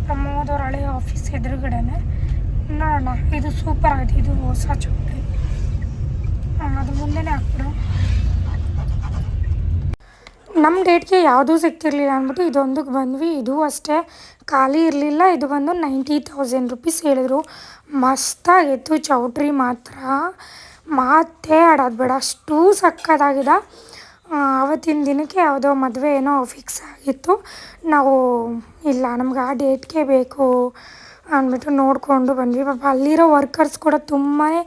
ಪ್ರಮೋದ್ ಅವ್ರ ಹಳೆ ಆಫೀಸ್ ಎದುರುಗಡೆನೆ. ನೋಡೋಣ. ಇದು ಸೂಪರ್ ಆಗಿದೆ. ಇದು ಹೊಸ ಹ್ಮ್, ಅದು ಮುಂದೆನೇ ಹಾಕ್ಬಿಡು. ನಮ್ಮ ಡೇಟ್ಗೆ ಯಾವುದೂ ಸಿಗ್ತಿರ್ಲಿಲ್ಲ ಅಂದ್ಬಿಟ್ಟು ಇದೊಂದಕ್ಕೆ ಬಂದ್ವಿ. ಇದು ಅಷ್ಟೇ. ಖಾಲಿ ಇರಲಿಲ್ಲ. ಇದು ಬಂದು ನೈಂಟಿ ತೌಸಂಡ್ ರುಪೀಸ್ ಹೇಳಿದ್ರು. ಮಸ್ತಾಗಿತ್ತು ಚೌಟ್ರಿ ಮಾತ್ರ. ಮಾತೇ ಆಡೋದು ಬೇಡ. ಅಷ್ಟು ಸಕ್ಕತ್ತಾಗಿದೆ. ಆ, ಆವತ್ತಿನ ದಿನಕ್ಕೆ ಯಾವುದೋ ಮದುವೆ ಏನೋ ಫಿಕ್ಸ್ ಆಗಿತ್ತು. ನಾವು, ಇಲ್ಲ, ನಮ್ಗೆ ಆ ಡೇಟ್ಗೆ ಬೇಕು ಅಂದ್ಬಿಟ್ಟು ನೋಡಿಕೊಂಡು ಬಂದ್ವಿ. ಪಾಪ ಅಲ್ಲಿರೋ ವರ್ಕರ್ಸ್ ಕೂಡ ತುಂಬಾ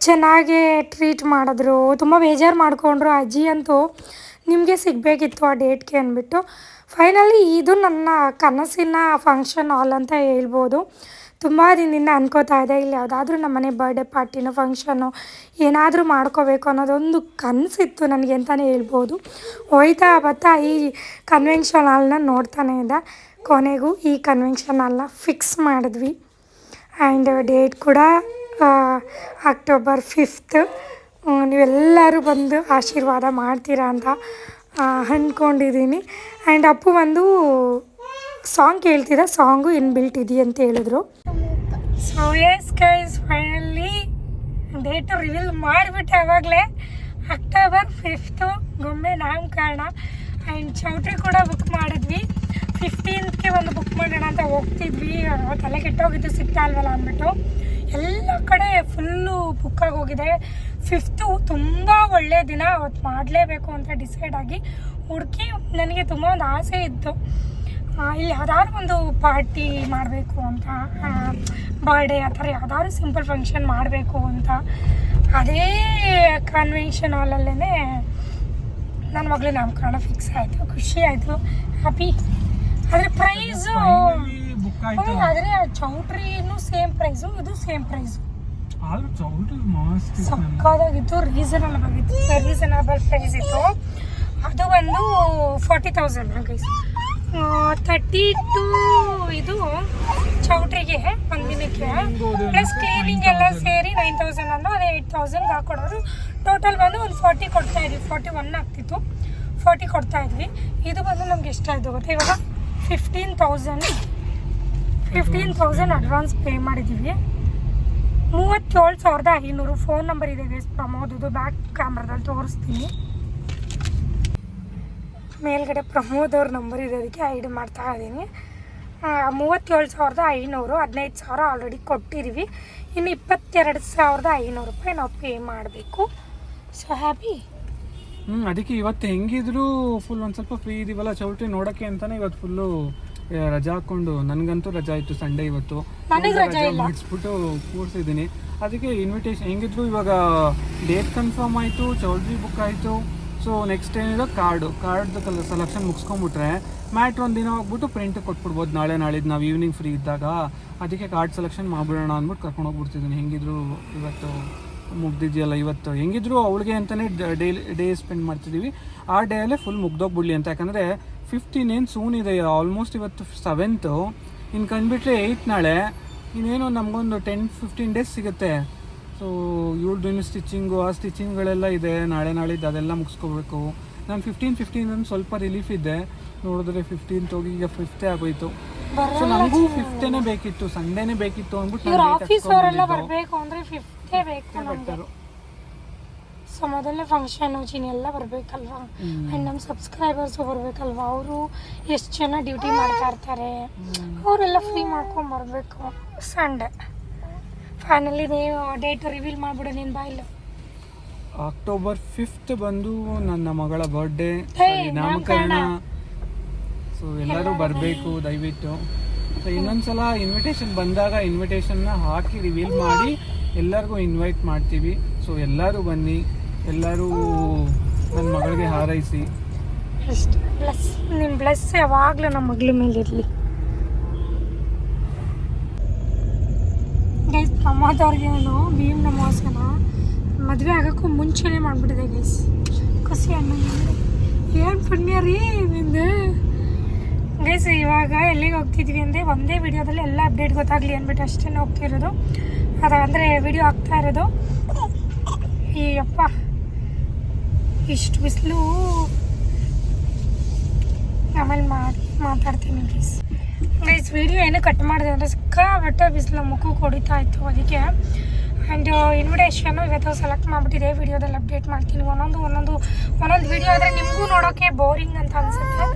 ಚೆನ್ನಾಗಿ ಟ್ರೀಟ್ ಮಾಡಿದ್ರು. ತುಂಬ ಬೇಜಾರು ಮಾಡಿಕೊಂಡ್ರು. ಅಜ್ಜಿ ಅಂತೂ ನಿಮಗೆ ಸಿಗಬೇಕಿತ್ತು ಆ ಡೇಟ್ಗೆ ಅಂದ್ಬಿಟ್ಟು. ಫೈನಲಿ ಇದು ನನ್ನ ಕನಸಿನ ಫಂಕ್ಷನ್ ಹಾಲ್ ಅಂತ ಹೇಳ್ಬೋದು. ತುಂಬ ದಿನದಿಂದ ಅನ್ಕೋತಾ ಇದೆ ಇಲ್ಲಿ ಯಾವುದಾದ್ರೂ ನಮ್ಮನೆ ಬರ್ಡೇ ಪಾರ್ಟಿನೋ ಫಂಕ್ಷನು ಏನಾದರೂ ಮಾಡ್ಕೋಬೇಕು ಅನ್ನೋದೊಂದು ಕನಸಿತ್ತು ನನಗೆ ಅಂತಲೇ ಹೇಳ್ಬೋದು. ಹೋಯ್ತಾ ಬರ್ತಾ ಈ ಕನ್ವೆನ್ಷನ್ ಹಾಲ್ನ ನೋಡ್ತಾನೆ ಇದ್ದ. ಕೊನೆಗೂ ಈ ಕನ್ವೆನ್ಷನ್ ಹಾಲ್ನ ಫಿಕ್ಸ್ ಮಾಡಿದ್ವಿ. ಆ್ಯಂಡ್ ಡೇಟ್ ಕೂಡ ಅಕ್ಟೋಬರ್ ಫಿಫ್ತ್ ನೀವೆಲ್ಲರೂ ಬಂದು ಆಶೀರ್ವಾದ ಮಾಡ್ತೀರಾ ಅಂತ ಅಂದ್ಕೊಂಡಿದ್ದೀನಿ ಆ್ಯಂಡ್ ಅಪ್ಪು ಬಂದು ಸಾಂಗ್ ಕೇಳ್ತಿದ್ದ ಸಾಂಗು ಇನ್ಬಿಲ್ಟ್ ಇದೆಯಂತ ಹೇಳಿದ್ರು. Yes guys finally date reveal ಮಾಡಿಬಿಟ್ಟೆ ಆವಾಗಲೇ ಅಕ್ಟೋಬರ್ ಫಿಫ್ತು ಗೊಂಬೆ ನಾಮಕರಣ ಆ್ಯಂಡ್ ಚೌಟ್ರಿ ಕೂಡ ಬುಕ್ ಮಾಡಿದ್ವಿ. ಫಿಫ್ಟೀನ್ತ್ಗೆ ಒಂದು ಬುಕ್ ಮಾಡೋಣ ಅಂತ ಹೋಗ್ತಿದ್ವಿ. ತಲೆ ಕೆಟ್ಟೋಗಿದ್ದು ಸಿಗ್ತಾ ಇಲ್ವಲ್ಲ ಅಂದ್ಬಿಟ್ಟು. ಎಲ್ಲ ಕಡೆ ಫುಲ್ಲು ಬುಕ್ಕಾಗಿ ಹೋಗಿದೆ. ಫಿಫ್ತು ತುಂಬ ಒಳ್ಳೆಯ ದಿನ. ಅವತ್ತು ಮಾಡಲೇಬೇಕು ಅಂತ ಡಿಸೈಡ್ ಆಗಿ ಹುಡುಕಿ, ನನಗೆ ತುಂಬ ಒಂದು ಆಸೆ ಇತ್ತು. ಇಲ್ಲಿ ಯಾವ್ದಾದ್ರು ಒಂದು ಪಾರ್ಟಿ ಮಾಡಬೇಕು ಅಂತ ಬರ್ಡೇ ಆ ಥರ ಯಾವ್ದಾದ್ರು ಸಿಂಪಲ್ ಫಂಕ್ಷನ್ ಮಾಡಬೇಕು ಅಂತ ಅದೇ ಕನ್ವೆನ್ಷನ್ ಹಾಲಲ್ಲೇ ನನ್ನ ಮಗಳು ನಾಮಕರಣ ಫಿಕ್ಸ್ ಆಯಿತು ಖುಷಿ ಆಯಿತು ಹ್ಯಾಪಿ ಆದರೆ ಪ್ರೈಸು ಆದರೆ ಚೌಟ್ರಿನೂ ಸೇಮ್ ಪ್ರೈಸು ಇದು ಸೇಮ್ ಪ್ರೈಸು. ಸಕ್ಕದಾಗಿತ್ತು ರೀಸನಬಲ್ ಆಗಿತ್ತು ರೀಸನಬಲ್ ಪ್ರೈಸ್ ಇತ್ತು. ಅದು ಒಂದು forty thousand guys thirty two ಇದು ಚೌಟ್ರಿಗೆ ಒಂದು ದಿನಕ್ಕೆ ಪ್ಲಸ್ ಕ್ಲೀನಿಂಗ್ ಎಲ್ಲ ಸೇರಿ ನೈನ್ ತೌಸಂಡ್ ಅಂದ್ರೆ ಅದೇ ಏಯ್ಟ್ ತೌಸಂಡ್ ಹಾಕೊಡೋರು. ಟೋಟಲ್ ಬಂದು ಒಂದು ಫಾರ್ಟಿ ಕೊಡ್ತಾ ಇದ್ವಿ. ಫಾರ್ಟಿ ಒನ್ ಆಗ್ತಿತ್ತು. ಫಾರ್ಟಿ ಕೊಡ್ತಾ ಇದ್ವಿ. ಇದು ಬಂದು ನಮ್ಗೆ ಎಷ್ಟಾಯ್ತು ಗೊತ್ತಾ? ಇವಾಗ fifteen thousand fifteen thousand advance pay ಮಾಡಿದ್ದೀವಿ ಮೂವತ್ತೇಳು ಸಾವಿರದ ಐನೂರು. ಫೋನ್ ನಂಬರ್ ಇದೆ ಗೈಸ್ ಪ್ರಮೋದದು ಬ್ಯಾಕ್ ಕ್ಯಾಮ್ರಾದಲ್ಲಿ ತೋರಿಸ್ತೀನಿ. ಮೇಲ್ಗಡೆ ಪ್ರಮೋದ್ ಅವ್ರ ನಂಬರ್ ಇರೋದಕ್ಕೆ ಐಡ್ ಮಾಡ್ತಾ ಇದ್ದೀನಿ. ಮೂವತ್ತೇಳು ಸಾವಿರದ ಐನೂರು ಹದಿನೈದು ಸಾವಿರ ಆಲ್ರೆಡಿ ಕೊಟ್ಟಿದ್ದೀವಿ. ಇನ್ನು ಇಪ್ಪತ್ತೆರಡು ಸಾವಿರದ ಐನೂರು ರೂಪಾಯಿ ನಾವು ಪೇ ಮಾಡಬೇಕು. ಸೊ ಹ್ಯಾಪಿ ಹ್ಞೂ ಅದಕ್ಕೆ ಇವತ್ತು ಹೆಂಗಿದ್ರು ಫುಲ್ ಒಂದು ಸ್ವಲ್ಪ ಫ್ರೀ ಇದೀವಲ್ಲ ಚೌಟ್ರಿ ನೋಡೋಕ್ಕೆ ಅಂತಲೇ ಇವತ್ತು ಫುಲ್ಲು ರಜಾ ಹಾಕೊಂಡು ನನಗಂತೂ ರಜಾ ಇತ್ತು ಸಂಡೇ ಇವತ್ತು. ಮಾಡಿಸ್ಬಿಟ್ಟು ಕೂರ್ಸಿದ್ದೀನಿ. ಅದಕ್ಕೆ ಇನ್ವಿಟೇಷನ್ ಹೆಂಗಿದ್ರು ಇವಾಗ ಡೇಟ್ ಕನ್ಫರ್ಮ್ ಆಯಿತು ಚೌಲ್ಟ್ರಿ ಬುಕ್ ಆಯಿತು. ಸೊ ನೆಕ್ಸ್ಟ್ ಏನಿದೆ ಕಾರ್ಡು ಕಾರ್ಡ್ ಸೆಲೆಕ್ಷನ್ ಮುಗಿಸ್ಕೊಂಬಿಟ್ರೆ ಮ್ಯಾಟ್ ಒಂದು ದಿನ ಹೋಗ್ಬಿಟ್ಟು ಪ್ರಿಂಟ್ ಕೊಟ್ಬಿಡ್ಬೋದು. ನಾಳೆ ನಾಳಿದ್ದು ನಾವು ಈವ್ನಿಂಗ್ ಫ್ರೀ ಇದ್ದಾಗ. ಅದಕ್ಕೆ ಕಾರ್ಡ್ ಸೆಲೆಕ್ಷನ್ ಮಾಡಿಬಿಡೋಣ ಅಂದ್ಬಿಟ್ಟು ಕರ್ಕೊಂಡು ಹೋಗ್ಬಿಡ್ತಿದ್ದೀನಿ ಹೆಂಗಿದ್ರು ಇವತ್ತು ಮುಗ್ದಿದೆಯಲ್ಲ ಇವತ್ತು? ಹೆಂಗಿದ್ರು ಅವಳಿಗೆ ಅಂತಲೇ ಡೈಲಿ ಡೇ ಸ್ಪೆಂಡ್ ಮಾಡ್ತಿದ್ದೀವಿ ಆ ಡೇ ಅಲ್ಲೇ ಫುಲ್ ಮುಗ್ದೋಗ್ಬಿಡ್ಲಿ ಅಂತ. ಯಾಕಂದರೆ ಫಿಫ್ಟೀನ್ ಏನು ಸೂನ್ ಇದೆ. ಆಲ್ಮೋಸ್ಟ್ ಇವತ್ತು ಸೆವೆಂತು ಇನ್ನು ಕಂಡುಬಿಟ್ರೆ ಏಯ್ಟ್ ನಾಳೆ. ಇನ್ನೇನು ನಮಗೊಂದು ಟೆನ್ ಫಿಫ್ಟೀನ್ ಡೇಸ್ ಸಿಗುತ್ತೆ. ಸೊ ಏಳು ಸ್ಟಿಚಿಂಗು ಆ ಸ್ಟಿಚಿಂಗ್ಗಳೆಲ್ಲ ಇದೆ. ನಾಳೆ ನಾಳಿದ್ದು ಅದೆಲ್ಲ ಮುಗಿಸ್ಕೋಬೇಕು. ನಾನು ಫಿಫ್ಟೀನ್ ಫಿಫ್ಟೀನ್ ಒಂದು ಸ್ವಲ್ಪ ರಿಲೀಫ್ ಇದೆ. ನೋಡಿದ್ರೆ ಫಿಫ್ಟೀನ್ತ್ ಹೋಗಿ ಈಗ ಫಿಫ್ತೇ ಆಗೋಯ್ತು. ಸೊ ನಮಗೂ ಫಿಫ್ತೇನೆ ಬೇಕಿತ್ತು ಸಂಡೇನೆ ಬೇಕಿತ್ತು ಅಂದ್ಬಿಟ್ಟು ಸೊ ಮೊದಲನೇ ಫಂಕ್ಷನ್ ಚೀನಿ ಎಲ್ಲ ಬರಬೇಕಲ್ವಾ? ಆ್ಯಂಡ್ ನಮ್ಮ ಸಬ್ಸ್ಕ್ರೈಬರ್ಸ್ ಬರಬೇಕಲ್ವಾ? ಅವರು ಎಷ್ಟು ಜನ ಡ್ಯೂಟಿ ಮಾಡ್ತಾ ಇರ್ತಾರೆ? ಅವರೆಲ್ಲ ಫ್ರೀ ಮಾಡ್ಕೊಂಡು ಬರಬೇಕು. ಸಂಡೆ ಫೈನಲಿ ನೀವು ಡೇಟ್ ರಿವೀಲ್ ಮಾಡಿಬಿಡು ನಿನ್ ಬಾಯಿಲು ಅಕ್ಟೋಬರ್ ಫಿಫ್ತ್ ಬಂದು ನನ್ನ ಮಗಳ ಬರ್ಡೇ ನಾಮಕರಣ. ಸೊ ಎಲ್ಲರೂ ಬರಬೇಕು ದಯವಿಟ್ಟು. ಸೊ ಇನ್ನೊಂದ್ಸಲ ಇನ್ವಿಟೇಷನ್ ಬಂದಾಗ ಇನ್ವಿಟೇಷನ್ನ ಹಾಕಿ ರಿವೀಲ್ ಮಾಡಿ ಎಲ್ಲರಿಗೂ ಇನ್ವೈಟ್ ಮಾಡ್ತೀವಿ. ಸೊ ಎಲ್ಲರೂ ಬನ್ನಿ ಎಲ್ಲರೂ ನನ್ನ ಮಗಳಿಗೆ ಹಾರೈಸಿ. ನಿಮ್ಮ ಬ್ಲೆಸ್ ಯಾವಾಗಲೂ ನಮ್ಮ ಮಗಳ ಮೇಲೆ ಇರಲಿ ಗೈಸ್ ಪ್ರಮೋದ್ ಅವ್ರಿಗೇನು ಭೀಮ್ ನಮೋಸನ ಮದುವೆ ಆಗೋಕ್ಕೂ ಮುಂಚೆನೇ ಮಾಡಿಬಿಟ್ಟಿದೆ ಗೈಸ್ ಖುಷಿ ಅನ್ನೋದು ಏನು ಪುಣ್ಯ ರೀ ನಿಂದು? ಗೈಸ್ ಇವಾಗ ಎಲ್ಲಿಗೆ ಹೋಗ್ತಿದ್ವಿ ಅಂದರೆ ಒಂದೇ ವಿಡಿಯೋದಲ್ಲಿ ಎಲ್ಲ ಅಪ್ಡೇಟ್ ಗೊತ್ತಾಗಲಿ ಅಂದ್ಬಿಟ್ಟು ಅಷ್ಟೇ ಹೋಗ್ತಿರೋದು ಅದು ಅಂದರೆ ವಿಡಿಯೋ ಆಗ್ತಾ ಇರೋದು. ಈ ಅಪ್ಪ ಇಷ್ಟು ಬಿಸಿಲು. ಆಮೇಲೆ ಮಾಡಿ ಮಾತಾಡ್ತೀನಿ ಪ್ಲೀಸ್ ಗೈಸ್ ವಿಡಿಯೋ ಏನು ಕಟ್ ಮಾಡಿದೆ ಅಂದರೆ ಸಿಕ್ಕಾಬಟ್ಟೆ ಬಿಸಿಲು ಮುಖ ಕೊಡಿತಾ ಇತ್ತು ಅದಕ್ಕೆ. ಆ್ಯಂಡ್ ಇನ್ವಿಟೇಷನ್ನು ಇವತ್ತು ಸೆಲೆಕ್ಟ್ ಮಾಡಿಬಿಟ್ಟಿದೆ. ವಿಡಿಯೋದಲ್ಲಿ ಅಪ್ಡೇಟ್ ಮಾಡ್ತೀನಿ. ಒಂದೊಂದು ಒಂದೊಂದು ಒಂದೊಂದು ವಿಡಿಯೋ ಆದರೆ ನಿಮಗೂ ನೋಡೋಕ್ಕೆ ಬೋರಿಂಗ್ ಅಂತ ಅನಿಸುತ್ತೆ.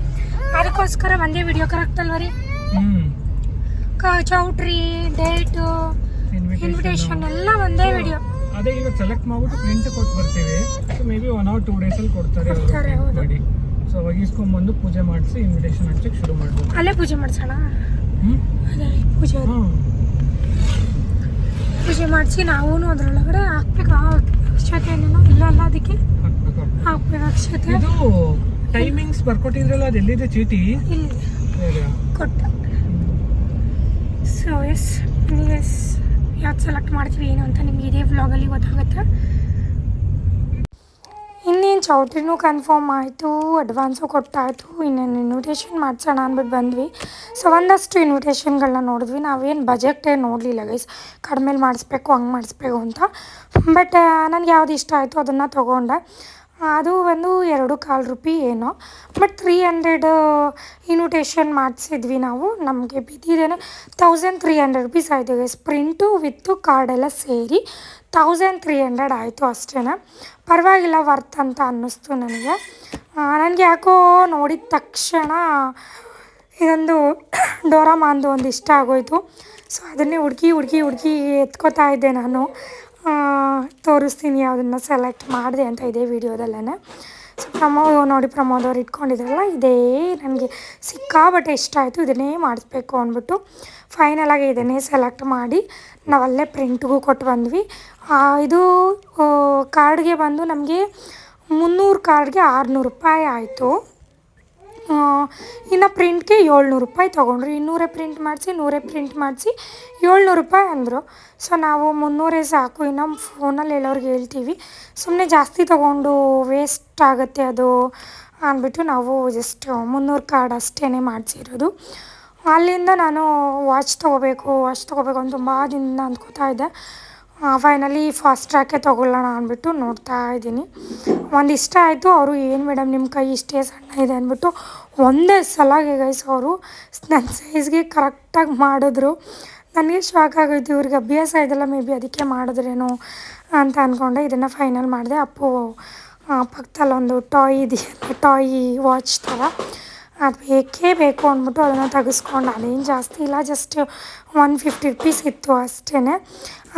ಅದಕ್ಕೋಸ್ಕರ ಒಂದೇ ವಿಡಿಯೋ ಕರೆಕ್ಟ್ ಅಲ್ವ ರೀ? ಚೌಟ್ರಿ ಡೇಟು ಇನ್ವಿಟೇಷನ್ ಎಲ್ಲ ಒಂದೇ ವಿಡಿಯೋ ಅದೇ ಇವಾಗ ಸೆಲೆಕ್ಟ್ ಮಾಡ್ಬಿಟ್ಟು ಪ್ರಿಂಟ್ ಕೊಟ್ಟು ಬರ್ತೀವಿ. So maybe one hour two ಡೇಸಲ್ಲಿ ಕೊಡ್ತಾರೆ ಕೊಡ್ತಾರೆ, ಹೌದು. ಸೊ ಅವಾಗ ಇಸ್ಕೊಂಡ್ಬಂದು ಪೂಜೆ ಮಾಡಿಸಿ ಇನ್ವಿಟೇಷನ್ ಹಚ್ಚಕ್ಕೆ ಶುರು ಮಾಡ್ಬೋದು ಅಲ್ಲೇ ಪೂಜೆ ಮಾಡ್ಸೋಣ? ಪೂಜೆ. ಪೂಜೆ ಮಾಡಿಸಿ ನಾವೂ ಅದರೊಳಗಡೆ ಹಾಕ್ಬೇಕು? ಅಕ್ಷತೆ ಏನೇನೋ ಇಲ್ಲ ಅಲ್ಲ ಅದಕ್ಕೆ? ಹಾಕ್ಬೇಕು? ಅಕ್ಷತೆ? ಇದು ಟೈಮಿಂಗ್ಸ್ ಬರ್ಕೊಟ್ಟಿದ್ರಲ್ಲ ಅದು ಎಲ್ಲಿದೆ ಚೀಟಿ? ಕೊಟ್ಟ. ಸೊ ಎಸ್ ಎಸ್ ಯಾವ್ದು ಸೆಲೆಕ್ಟ್ ಮಾಡ್ತೀವಿ ಏನು ಅಂತ ನಿಮ್ಗೆ ಇದೇ ವ್ಲಾಗಲ್ಲಿ ಗೊತ್ತಾಗುತ್ತೆ? ಇನ್ನೇನು ಚೌಟ್ರಿನೂ ಕನ್ಫರ್ಮ್ ಆಯಿತು ಅಡ್ವಾನ್ಸು ಕೊಟ್ಟಾಯಿತು ಇನ್ನೇನು ಇನ್ವಿಟೇಷನ್ ಮಾಡ್ಸೋಣ ಅಂದ್ಬಿಟ್ಟು ಬಂದ್ವಿ. ಸೊ ಒಂದಷ್ಟು ಇನ್ವಿಟೇಷನ್ಗಳನ್ನ ನೋಡಿದ್ವಿ. ನಾವೇನು ಬಜೆಟ್ ನೋಡಲಿಲ್ಲ ಗೈಸ್ ಕಡಿಮೆಲಿ ಮಾಡಿಸ್ಬೇಕು, ಹಂಗೆ ಮಾಡಿಸ್ಬೇಕು ಅಂತ. ಬಟ್ ನನಗೆ ಯಾವ್ದು ಇಷ್ಟ ಆಯಿತು ಅದನ್ನು ತೊಗೊಂಡೆ. ಅದು ಒಂದು ಎರಡು ಕಾಲು ರೂಪಾಯಿ ಏನೋ. ಬಟ್ ತ್ರೀ ಹಂಡ್ರೆಡ್ ಇನ್ವಿಟೇಷನ್ ಮಾಡಿಸಿದ್ವಿ ನಾವು. ನಮಗೆ ಬಿದ್ದಿದ್ದೇನೆ ತೌಸಂಡ್ ತ್ರೀ ಹಂಡ್ರೆಡ್ ರುಪೀಸ್ ಆಯಿತು ಗೈಸ್ ಪ್ರಿಂಟು ವಿತ್ತು ಕಾರ್ಡೆಲ್ಲ ಸೇರಿ ತೌಸಂಡ್ ತ್ರೀ ಹಂಡ್ರೆಡ್ ಆಯಿತು ಅಷ್ಟೇ ಪರವಾಗಿಲ್ಲ ವರ್ತ್ ಅಂತ ಅನ್ನಿಸ್ತು ನನಗೆ. ನನಗೆ ಯಾಕೋ ನೋಡಿದ ತಕ್ಷಣ ಇದೊಂದು ಡೋರಾಮಾಂದು ಒಂದು ಇಷ್ಟ ಆಗೋಯ್ತು. ಸೊ ಅದನ್ನೇ ಹುಡುಕಿ ಹುಡುಕಿ ಹುಡುಕಿ ಎತ್ಕೋತಾ ಇದ್ದೆ ನಾನು. ತೋರಿಸ್ತೀನಿ ಅದನ್ನು ಸೆಲೆಕ್ಟ್ ಮಾಡಿದೆ ಅಂತ ಇದೇ ವಿಡಿಯೋದಲ್ಲೇ ಸೊ ಪ್ರಮೋ ನೋಡಿ ಪ್ರಮೋದ್ ಅವ್ರು ಇಟ್ಕೊಂಡಿದ್ರಲ್ಲ, ಇದೇ ನನಗೆ ಸಿಕ್ಕಾಬಟ್ಟೆ ಇಷ್ಟ ಆಯಿತು ಇದನ್ನೇ ಮಾಡಿಸ್ಬೇಕು ಅಂದ್ಬಿಟ್ಟು ಫೈನಲಾಗಿ ಇದನ್ನೇ ಸೆಲೆಕ್ಟ್ ಮಾಡಿ ನಾವಲ್ಲೇ ಪ್ರಿಂಟ್ಗೂ ಕೊಟ್ಟು ಬಂದ್ವಿ. ಇದು ಕಾರ್ಡ್ಗೆ ಬಂದು ನಮಗೆ ಮುನ್ನೂರು ಕಾರ್ಡ್ಗೆ ಆರುನೂರು ರೂಪಾಯಿ ಆಯಿತು. ಇನ್ನು ಪ್ರಿಂಟ್ಗೆ ಏಳ್ನೂರು ರೂಪಾಯಿ ತೊಗೊಂಡ್ರು. ಇನ್ನೂರೇ ಪ್ರಿಂಟ್ ಮಾಡಿಸಿ, ನೂರೇ ಪ್ರಿಂಟ್ ಮಾಡಿಸಿ ಏಳ್ನೂರು ರೂಪಾಯಿ ಅಂದರು. ಸೊ ನಾವು ಮುನ್ನೂರೇ ಸಾಕು. ಇನ್ನು ಫೋನಲ್ಲಿ ಹೇಳೋರಿಗೆ ಹೇಳ್ತೀವಿ. ಸುಮ್ಮನೆ ಜಾಸ್ತಿ ತೊಗೊಂಡು ವೇಸ್ಟ್ ಆಗುತ್ತೆ ಅದು ಅಂದ್ಬಿಟ್ಟು ನಾವು ಜಸ್ಟ್ ಮುನ್ನೂರು ಕಾರ್ಡ್ ಅಷ್ಟೇ ಮಾಡಿಸಿರೋದು. ಅಲ್ಲಿಂದ ನಾನು ವಾಚ್ ತೊಗೋಬೇಕು ವಾಚ್ ತೊಗೋಬೇಕು ಅಂತ ತುಂಬ ದಿನದಿಂದ ಅಂದ್ಕೋತಾ ಇದ್ದೆ. ಫೈನಲಿ ಫಾಸ್ಟ್ ಟ್ರ್ಯಾಕೇ ತೊಗೊಳ್ಳೋಣ ಅಂದ್ಬಿಟ್ಟು ನೋಡ್ತಾ ಇದ್ದೀನಿ. ಒಂದು ಇಷ್ಟ ಆಯಿತು, ಅವರು ಏನು ಮೇಡಮ್ ನಿಮ್ಮ ಕೈ ಇಷ್ಟೇ ಸಣ್ಣ ಇದೆ ಅಂದ್ಬಿಟ್ಟು ಒಂದೇ ಸಲಾಗಿ ಗೈಸ್ ಅವರು ನನ್ನ ಸೈಜ್ಗೆ ಕರೆಕ್ಟಾಗಿ ಮಾಡಿದ್ರು. ನನಗೆ ಶಾಕ್ ಆಗೋಯ್ತು, ಇವ್ರಿಗೆ ಅಭ್ಯಾಸ ಇದೆಲ್ಲ ಮೇ ಬಿ ಅದಕ್ಕೆ ಮಾಡಿದ್ರೇನೋ ಅಂತ ಅಂದ್ಕೊಂಡೆ ಇದನ್ನು ಫೈನಲ್ ಮಾಡಿದೆ. ಅಪ್ಪು ಪಕ್ಕದಲ್ಲೊಂದು ಟಾಯ್ ಇದೆಯಲ್ಲ ಟಾಯ್ ವಾಚ್ ಥರ ಅದು ಬೇಕೇ ಬೇಕು ಅಂದ್ಬಿಟ್ಟು ಅದನ್ನು ತೆಗೆಸ್ಕೊಂಡು, ಅದೇನು ಜಾಸ್ತಿ ಇಲ್ಲ ಜಸ್ಟ್ ಒನ್ ಫಿಫ್ಟಿ ರುಪೀಸ್ ಇತ್ತು ಅಷ್ಟೇ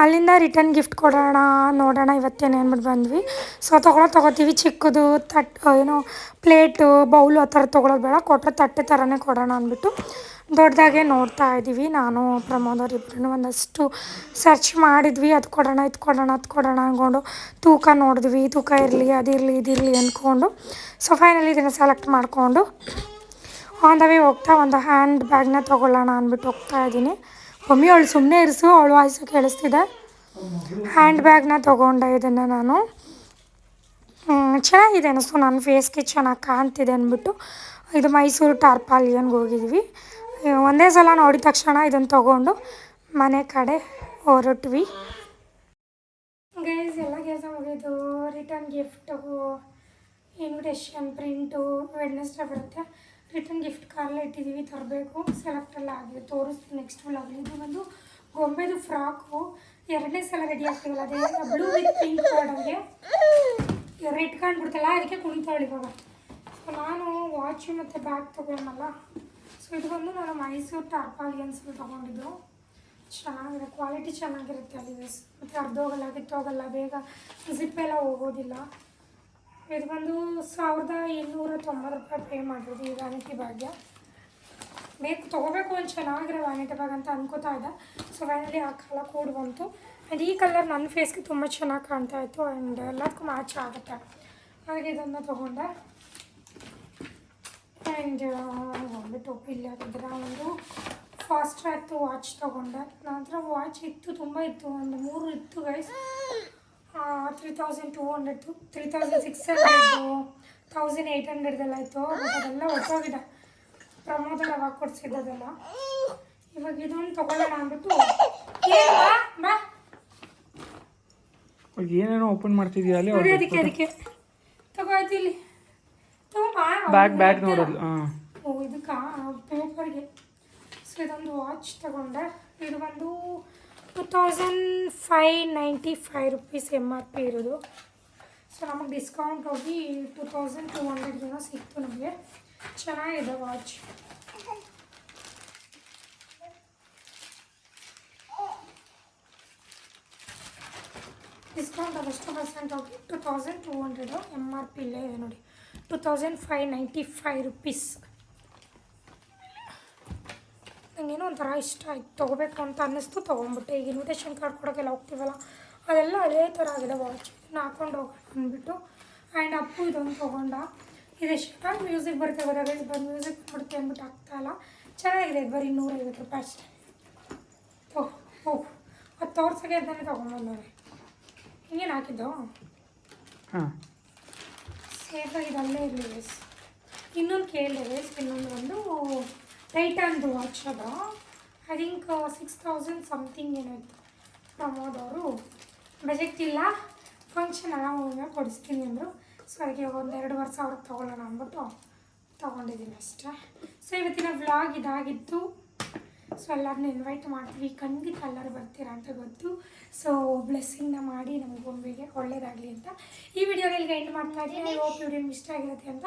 ಅಲ್ಲಿಂದ ರಿಟರ್ನ್ ಗಿಫ್ಟ್ ಕೊಡೋಣ, ನೋಡೋಣ, ಇವತ್ತೇನು ಅಂದ್ಬಿಟ್ಟು ಬಂದ್ವಿ. ಸೊ ತೊಗೊಳೋ ತೊಗೋತೀವಿ. ಚಿಕ್ಕದು, ತಟ್, ಏನೋ, ಪ್ಲೇಟು, ಬೌಲು ಆ ಥರ ತೊಗೊಳೋದು ಬೇಡ. ಕೊಟ್ಟರೆ ತಟ್ಟೆ ಥರನೇ ಕೊಡೋಣ ಅಂದ್ಬಿಟ್ಟು ದೊಡ್ಡದಾಗೆ ನೋಡ್ತಾ ಇದ್ದೀವಿ. ನಾನು, ಪ್ರಮೋದ್ ಅವರಿಬ್ರು ಒಂದಷ್ಟು ಸರ್ಚ್ ಮಾಡಿದ್ವಿ. ಅದು ಕೊಡೋಣ, ಇದು ಕೊಡೋಣ, ಅದು ಕೊಡೋಣ ಅಂದ್ಕೊಂಡು ತೂಕ ನೋಡಿದ್ವಿ. ತೂಕ ಇರಲಿ ಅದಿರಲಿ ಇದಿರಲಿ ಅಂದ್ಕೊಂಡು ಸೊ ಫೈನಲಿ ಇದನ್ನು ಸೆಲೆಕ್ಟ್ ಮಾಡಿಕೊಂಡು ಆನ್ ದ ವೇ ಹೋಗ್ತಾ ಒಂದು ಹ್ಯಾಂಡ್ ಬ್ಯಾಗ್ನ ತೊಗೊಳ್ಳೋಣ ಅಂದ್ಬಿಟ್ಟು ಹೋಗ್ತಾ ಇದ್ದೀನಿ. ಮಮ್ಮಿ ಅವಳು ಸುಮ್ಮನೆ ಇರಿಸು, ಅವಳು ವಾಯ್ಸು ಕೇಳಿಸ್ತಿದೆ. ಹ್ಯಾಂಡ್ ಬ್ಯಾಗ್ನ ತೊಗೊಂಡೆ ಇದನ್ನು ನಾನು. ಚೆನ್ನಾಗಿದೆ ಅನ್ನಿಸ್ತು ನನ್ನ ಫೇಸ್ಗೆ ಚೆನ್ನಾಗಿ ಕಾಣ್ತಿದೆ ಅಂದ್ಬಿಟ್ಟು ಇದು ಮೈಸೂರು ಟಾರ್ಪಾಲಿಯನ್ಗೆ ಹೋಗಿದ್ವಿ. ಒಂದೇ ಸಲ ನೋಡಿದ ತಕ್ಷಣ ಇದನ್ನು ತೊಗೊಂಡು ಮನೆ ಕಡೆ ಹೊರಟ್ವಿ. ಗೈಸ್ ಎಲ್ಲ ಕೆಲಸ ಮುಗಿದು return gift invitation print Wednesday ಬರುತ್ತೆ. ರಿಟರ್ನ್ ಗಿಫ್ಟ್ ಕಾರ್ಲ ಇಟ್ಟಿದ್ದೀವಿ ತರಬೇಕು. ಸೆಲೆಕ್ಟ್ ಎಲ್ಲ ಆಗಿದೆ, ತೋರಿಸ್ತೀನಿ ನೆಕ್ಸ್ಟ್ ಬ್ಲಾಗಲ್ಲಿ ಇದು ಬಂದು ಗೊಂಬೆದು ಫ್ರಾಕು. ಎರಡನೇ ಸಲ ರೆಡಿ ಆಗ್ತೀವಲ್ಲ, ಅದೇ ಬ್ಲೂ ವಿತ್ ಪಿಂಕ್ ಬಾರ್ಡರ್ಗೆ ರೆಡ್ ಕಾಣ್ಬಿಡ್ತಲ್ಲ, ಅದಕ್ಕೆ ಕುಣಿತಾವಳಿ ಇವಾಗ. ಸೊ ನಾನು ವಾಚು ಮತ್ತು ಬ್ಯಾಗ್ ತೊಗೊಂಡಲ್ಲ ಸೊ ಇದು ಬಂದು ನಾನು ಮೈಸೂರು ಟಾರ್ಪಾಲಿಯನ್ಸಲ್ಲಿ ತೊಗೊಂಡಿದ್ದು. ಚೆನ್ನಾಗಿದೆ ಕ್ವಾಲಿಟಿ ಚೆನ್ನಾಗಿರುತ್ತೆ ಅಲ್ಲಿ ಮತ್ತು ಅರ್ಧೋಗಲ್ಲ, ಕಿತ್ತೋಗಲ್ಲ, ಬೇಗ ಜಿಪ್ ಹೋಗೋದಿಲ್ಲ. ಇದು ಬಂದು ಸಾವಿರದ ಇನ್ನೂರ ತೊಂಬತ್ತು ರೂಪಾಯಿ ಪೇ ಮಾಡಿರೋದು ಈ ವ್ಯಾನಿಟಿ ಭಾಗ್ಯ. ಬೇಕು, ತೊಗೋಬೇಕು ಒಂದು ಚೆನ್ನಾಗಿರೋ ವ್ಯಾನಿಟಿ ಬ್ಯಾಗ್ ಅಂತ ಅನ್ಕೋತಾ ಇದ್ದೆ. ಸೊ ಫೈನಲಿ ಆ ಕಲರ್ ಕೂಡ ಬಂತು. ಆ್ಯಂಡ್ ಈ ಕಲರ್ ನನ್ನ ಫೇಸ್ಗೆ ತುಂಬ ಚೆನ್ನಾಗಿ ಕಾಣ್ತಾ ಇತ್ತು ಆ್ಯಂಡ್ ಎಲ್ಲದಕ್ಕೂ ಮ್ಯಾಚ್ ಆಗುತ್ತೆ. ಹಾಗೆ ಇದನ್ನು ತೊಗೊಂಡೆ. ಆ್ಯಂಡ್ ಬಂದುಬಿಟ್ಟು ಇಲ್ಲಿ ಒಂದು ಫಾಸ್ಟ್ ವಾಚ್ ತೊಗೊಂಡೆ. ನಂತರ ವಾಚ್ ಇತ್ತು, ತುಂಬ ಇತ್ತು. ಒಂದು ಮೂರು ಇತ್ತು guys three thousand two hundred three thousand six hundred thousand eight ಹಂಡ್ರೆಡ್ದೆಲ್ಲ ಆಯಿತು. ಅದೆಲ್ಲ ಹೊಟ್ಟೋಗಿದೆ ಪ್ರಮೋದ ಅವಾಗ ಕೊಡ್ಸಿದ್ದದೆಲ್ಲ. ಇವಾಗ ಇದೊಂದು ತೊಗೊಳ್ಳೋಣ ಅಂದ್ಬಿಟ್ಟು. ಏನೇನೋ ಓಪನ್ ಮಾಡ್ತಿದ್ಯಾ ಅಲ್ಲಿ? ಅದಕ್ಕೆ ಅದಕ್ಕೆ. ತಗೋ ಮತ್ತೆ ಇಲ್ಲಿ. ಬ್ಯಾಗ್ ಬ್ಯಾಗ್ ನೋಡೋದು ಹಾಂ. ಓ ಇದಕ್ಕೆ ಪೇಪರ್ಗೆ ಸೊ ಇದೊಂದು ವಾಚ್ ತಗೊಂಡೆ. ಇದು ಬಂದು two thousand five ninety five rupees M R P ಇರೋದು. ಸೊ ನಮಗೆ ಡಿಸ್ಕೌಂಟ್ ಹೋಗಿ ಟು ತೌಸಂಡ್ ಟು ಹಂಡ್ರೆಡ್ಗೇನೋ ಸಿಕ್ತು ನಮಗೆ. ಚೆನ್ನಾಗಿದೆ ವಾಚ್ ಡಿಸ್ಕೌಂಟ್ ಅದೆಷ್ಟು ಪರ್ಸೆಂಟ್ ಹೋಗಿ two thousand two hundred M R P ಇಲ್ಲೇ ಇದೆ ನೋಡಿ. Two thousand five ninety five rupees ನನಗೇನೋ ಒಂಥರ ಇಷ್ಟ ಆಯ್ತು. ತೊಗೋಬೇಕು ಅಂತ ಅನ್ನಿಸ್ತು ತೊಗೊಂಬಿಟ್ಟೆ. ಈಗ ಇನ್ವಿಟೇಷನ್ ಕಾರ್ಡ್ ಕೊಡೋಕ್ಕೆಲ್ಲ ಹೋಗ್ತೀವಲ್ಲ ಅದೆಲ್ಲ ಅದೇ ಥರ ಆಗಿದೆ ವಾಚ್ ಇದನ್ನ ಹಾಕೊಂಡು ಹೋಗೋಣ ಅಂದ್ಬಿಟ್ಟು. ಆ್ಯಂಡ್ ಅಪ್ಪು ಇದೊಂದು ತೊಗೊಂಡ. ಇದು ಎಷ್ಟು ಮ್ಯೂಸಿಕ್ ಬರುತ್ತೆ ಬರೋದೇ ಬಂದು ಮ್ಯೂಸಿಕ್ ಬಿಡುತ್ತೆ ಅಂದ್ಬಿಟ್ಟು ಆಗ್ತಾಯಿಲ್ಲ ಚೆನ್ನಾಗಿದೆ ಇದು ಬರೀ ನೂರೈವತ್ತು ರೂಪಾಯಿ ಅಷ್ಟೇ. ಓಹ್ ಓಹ್ ಅದು ತೋರ್ಸೋಕೆ ಅಂತಾನೆ ತೊಗೊಂಬಂದವ್ರೆ ಹಿಂಗೇನು ಹಾಕಿದ್ದು? ಹಾಂ. ಸೇಫಾಗಿ ಅಲ್ಲೇ ಇರಲಿ ವೇಸ್ ಇನ್ನೊಂದು ಕೇಳಿದೆ ವೇಸ್ ಇನ್ನೊಂದು ಒಂದು ಟೈಟಾನ್ದು ವಾಚ್ ಅದು I think six thousand something ಏನಾಯ್ತು ಪ್ರಮೋದವರು ಬಜೆಟ್ ಇಲ್ಲ. ಫಂಕ್ಷನ್ ಎಲ್ಲ ಹೋಗಿ ಕೊಡಿಸ್ತೀನಿ ಅಂದರು. ಸೊ ಅದಕ್ಕೆ ಒಂದು ಎರಡುವರೆ ಸಾವಿರ ತೊಗೊಳ್ಳೋಣ ಅಂದ್ಬಿಟ್ಟು ತೊಗೊಂಡಿದ್ದೀನಿ ಅಷ್ಟೇ. ಸೊ ಇವತ್ತಿನ ವ್ಲಾಗ್ ಇದಾಗಿತ್ತು ಸೊ ಎಲ್ಲರನ್ನೂ ಇನ್ವೈಟ್ ಮಾಡ್ತೀವಿ. ಖಂಡಿತ ಎಲ್ಲರೂ ಬರ್ತೀರಾ ಅಂತ ಗೊತ್ತು. ಸೊ ಬ್ಲೆಸ್ಸಿಂಗ್ನ ಮಾಡಿ ನಮ್ಮ ಗೊಂಬೆಗೆ ಒಳ್ಳೇದಾಗಲಿ ಅಂತ. ಈ ವಿಡಿಯೋನ ಇಲ್ಲಿಗೆ ಎಂಡ್ ಮಾಡ್ತಾ ಇದ್ದೀನಿ ಐ ಹೋಪ್ ವಿಡಿಯೋ ಇಷ್ಟ ಆಗಿರುತ್ತೆ ಅಂತ.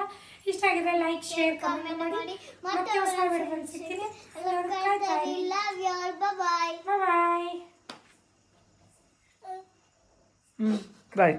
ಇಷ್ಟ ಆಗಿದ್ರೆ ಲೈಕ್ ಶೇರ್ ಕಮೆಂಟ್ ಮಾಡಿ. ಮತ್ತೆ ಹೊಸ ವಿಡಿಯೋ ಸಿಗ್ತೀನಿ. ಬಾಯ್. ಬಾಯ್ ಹ್ಞೂ ಬಾಯ್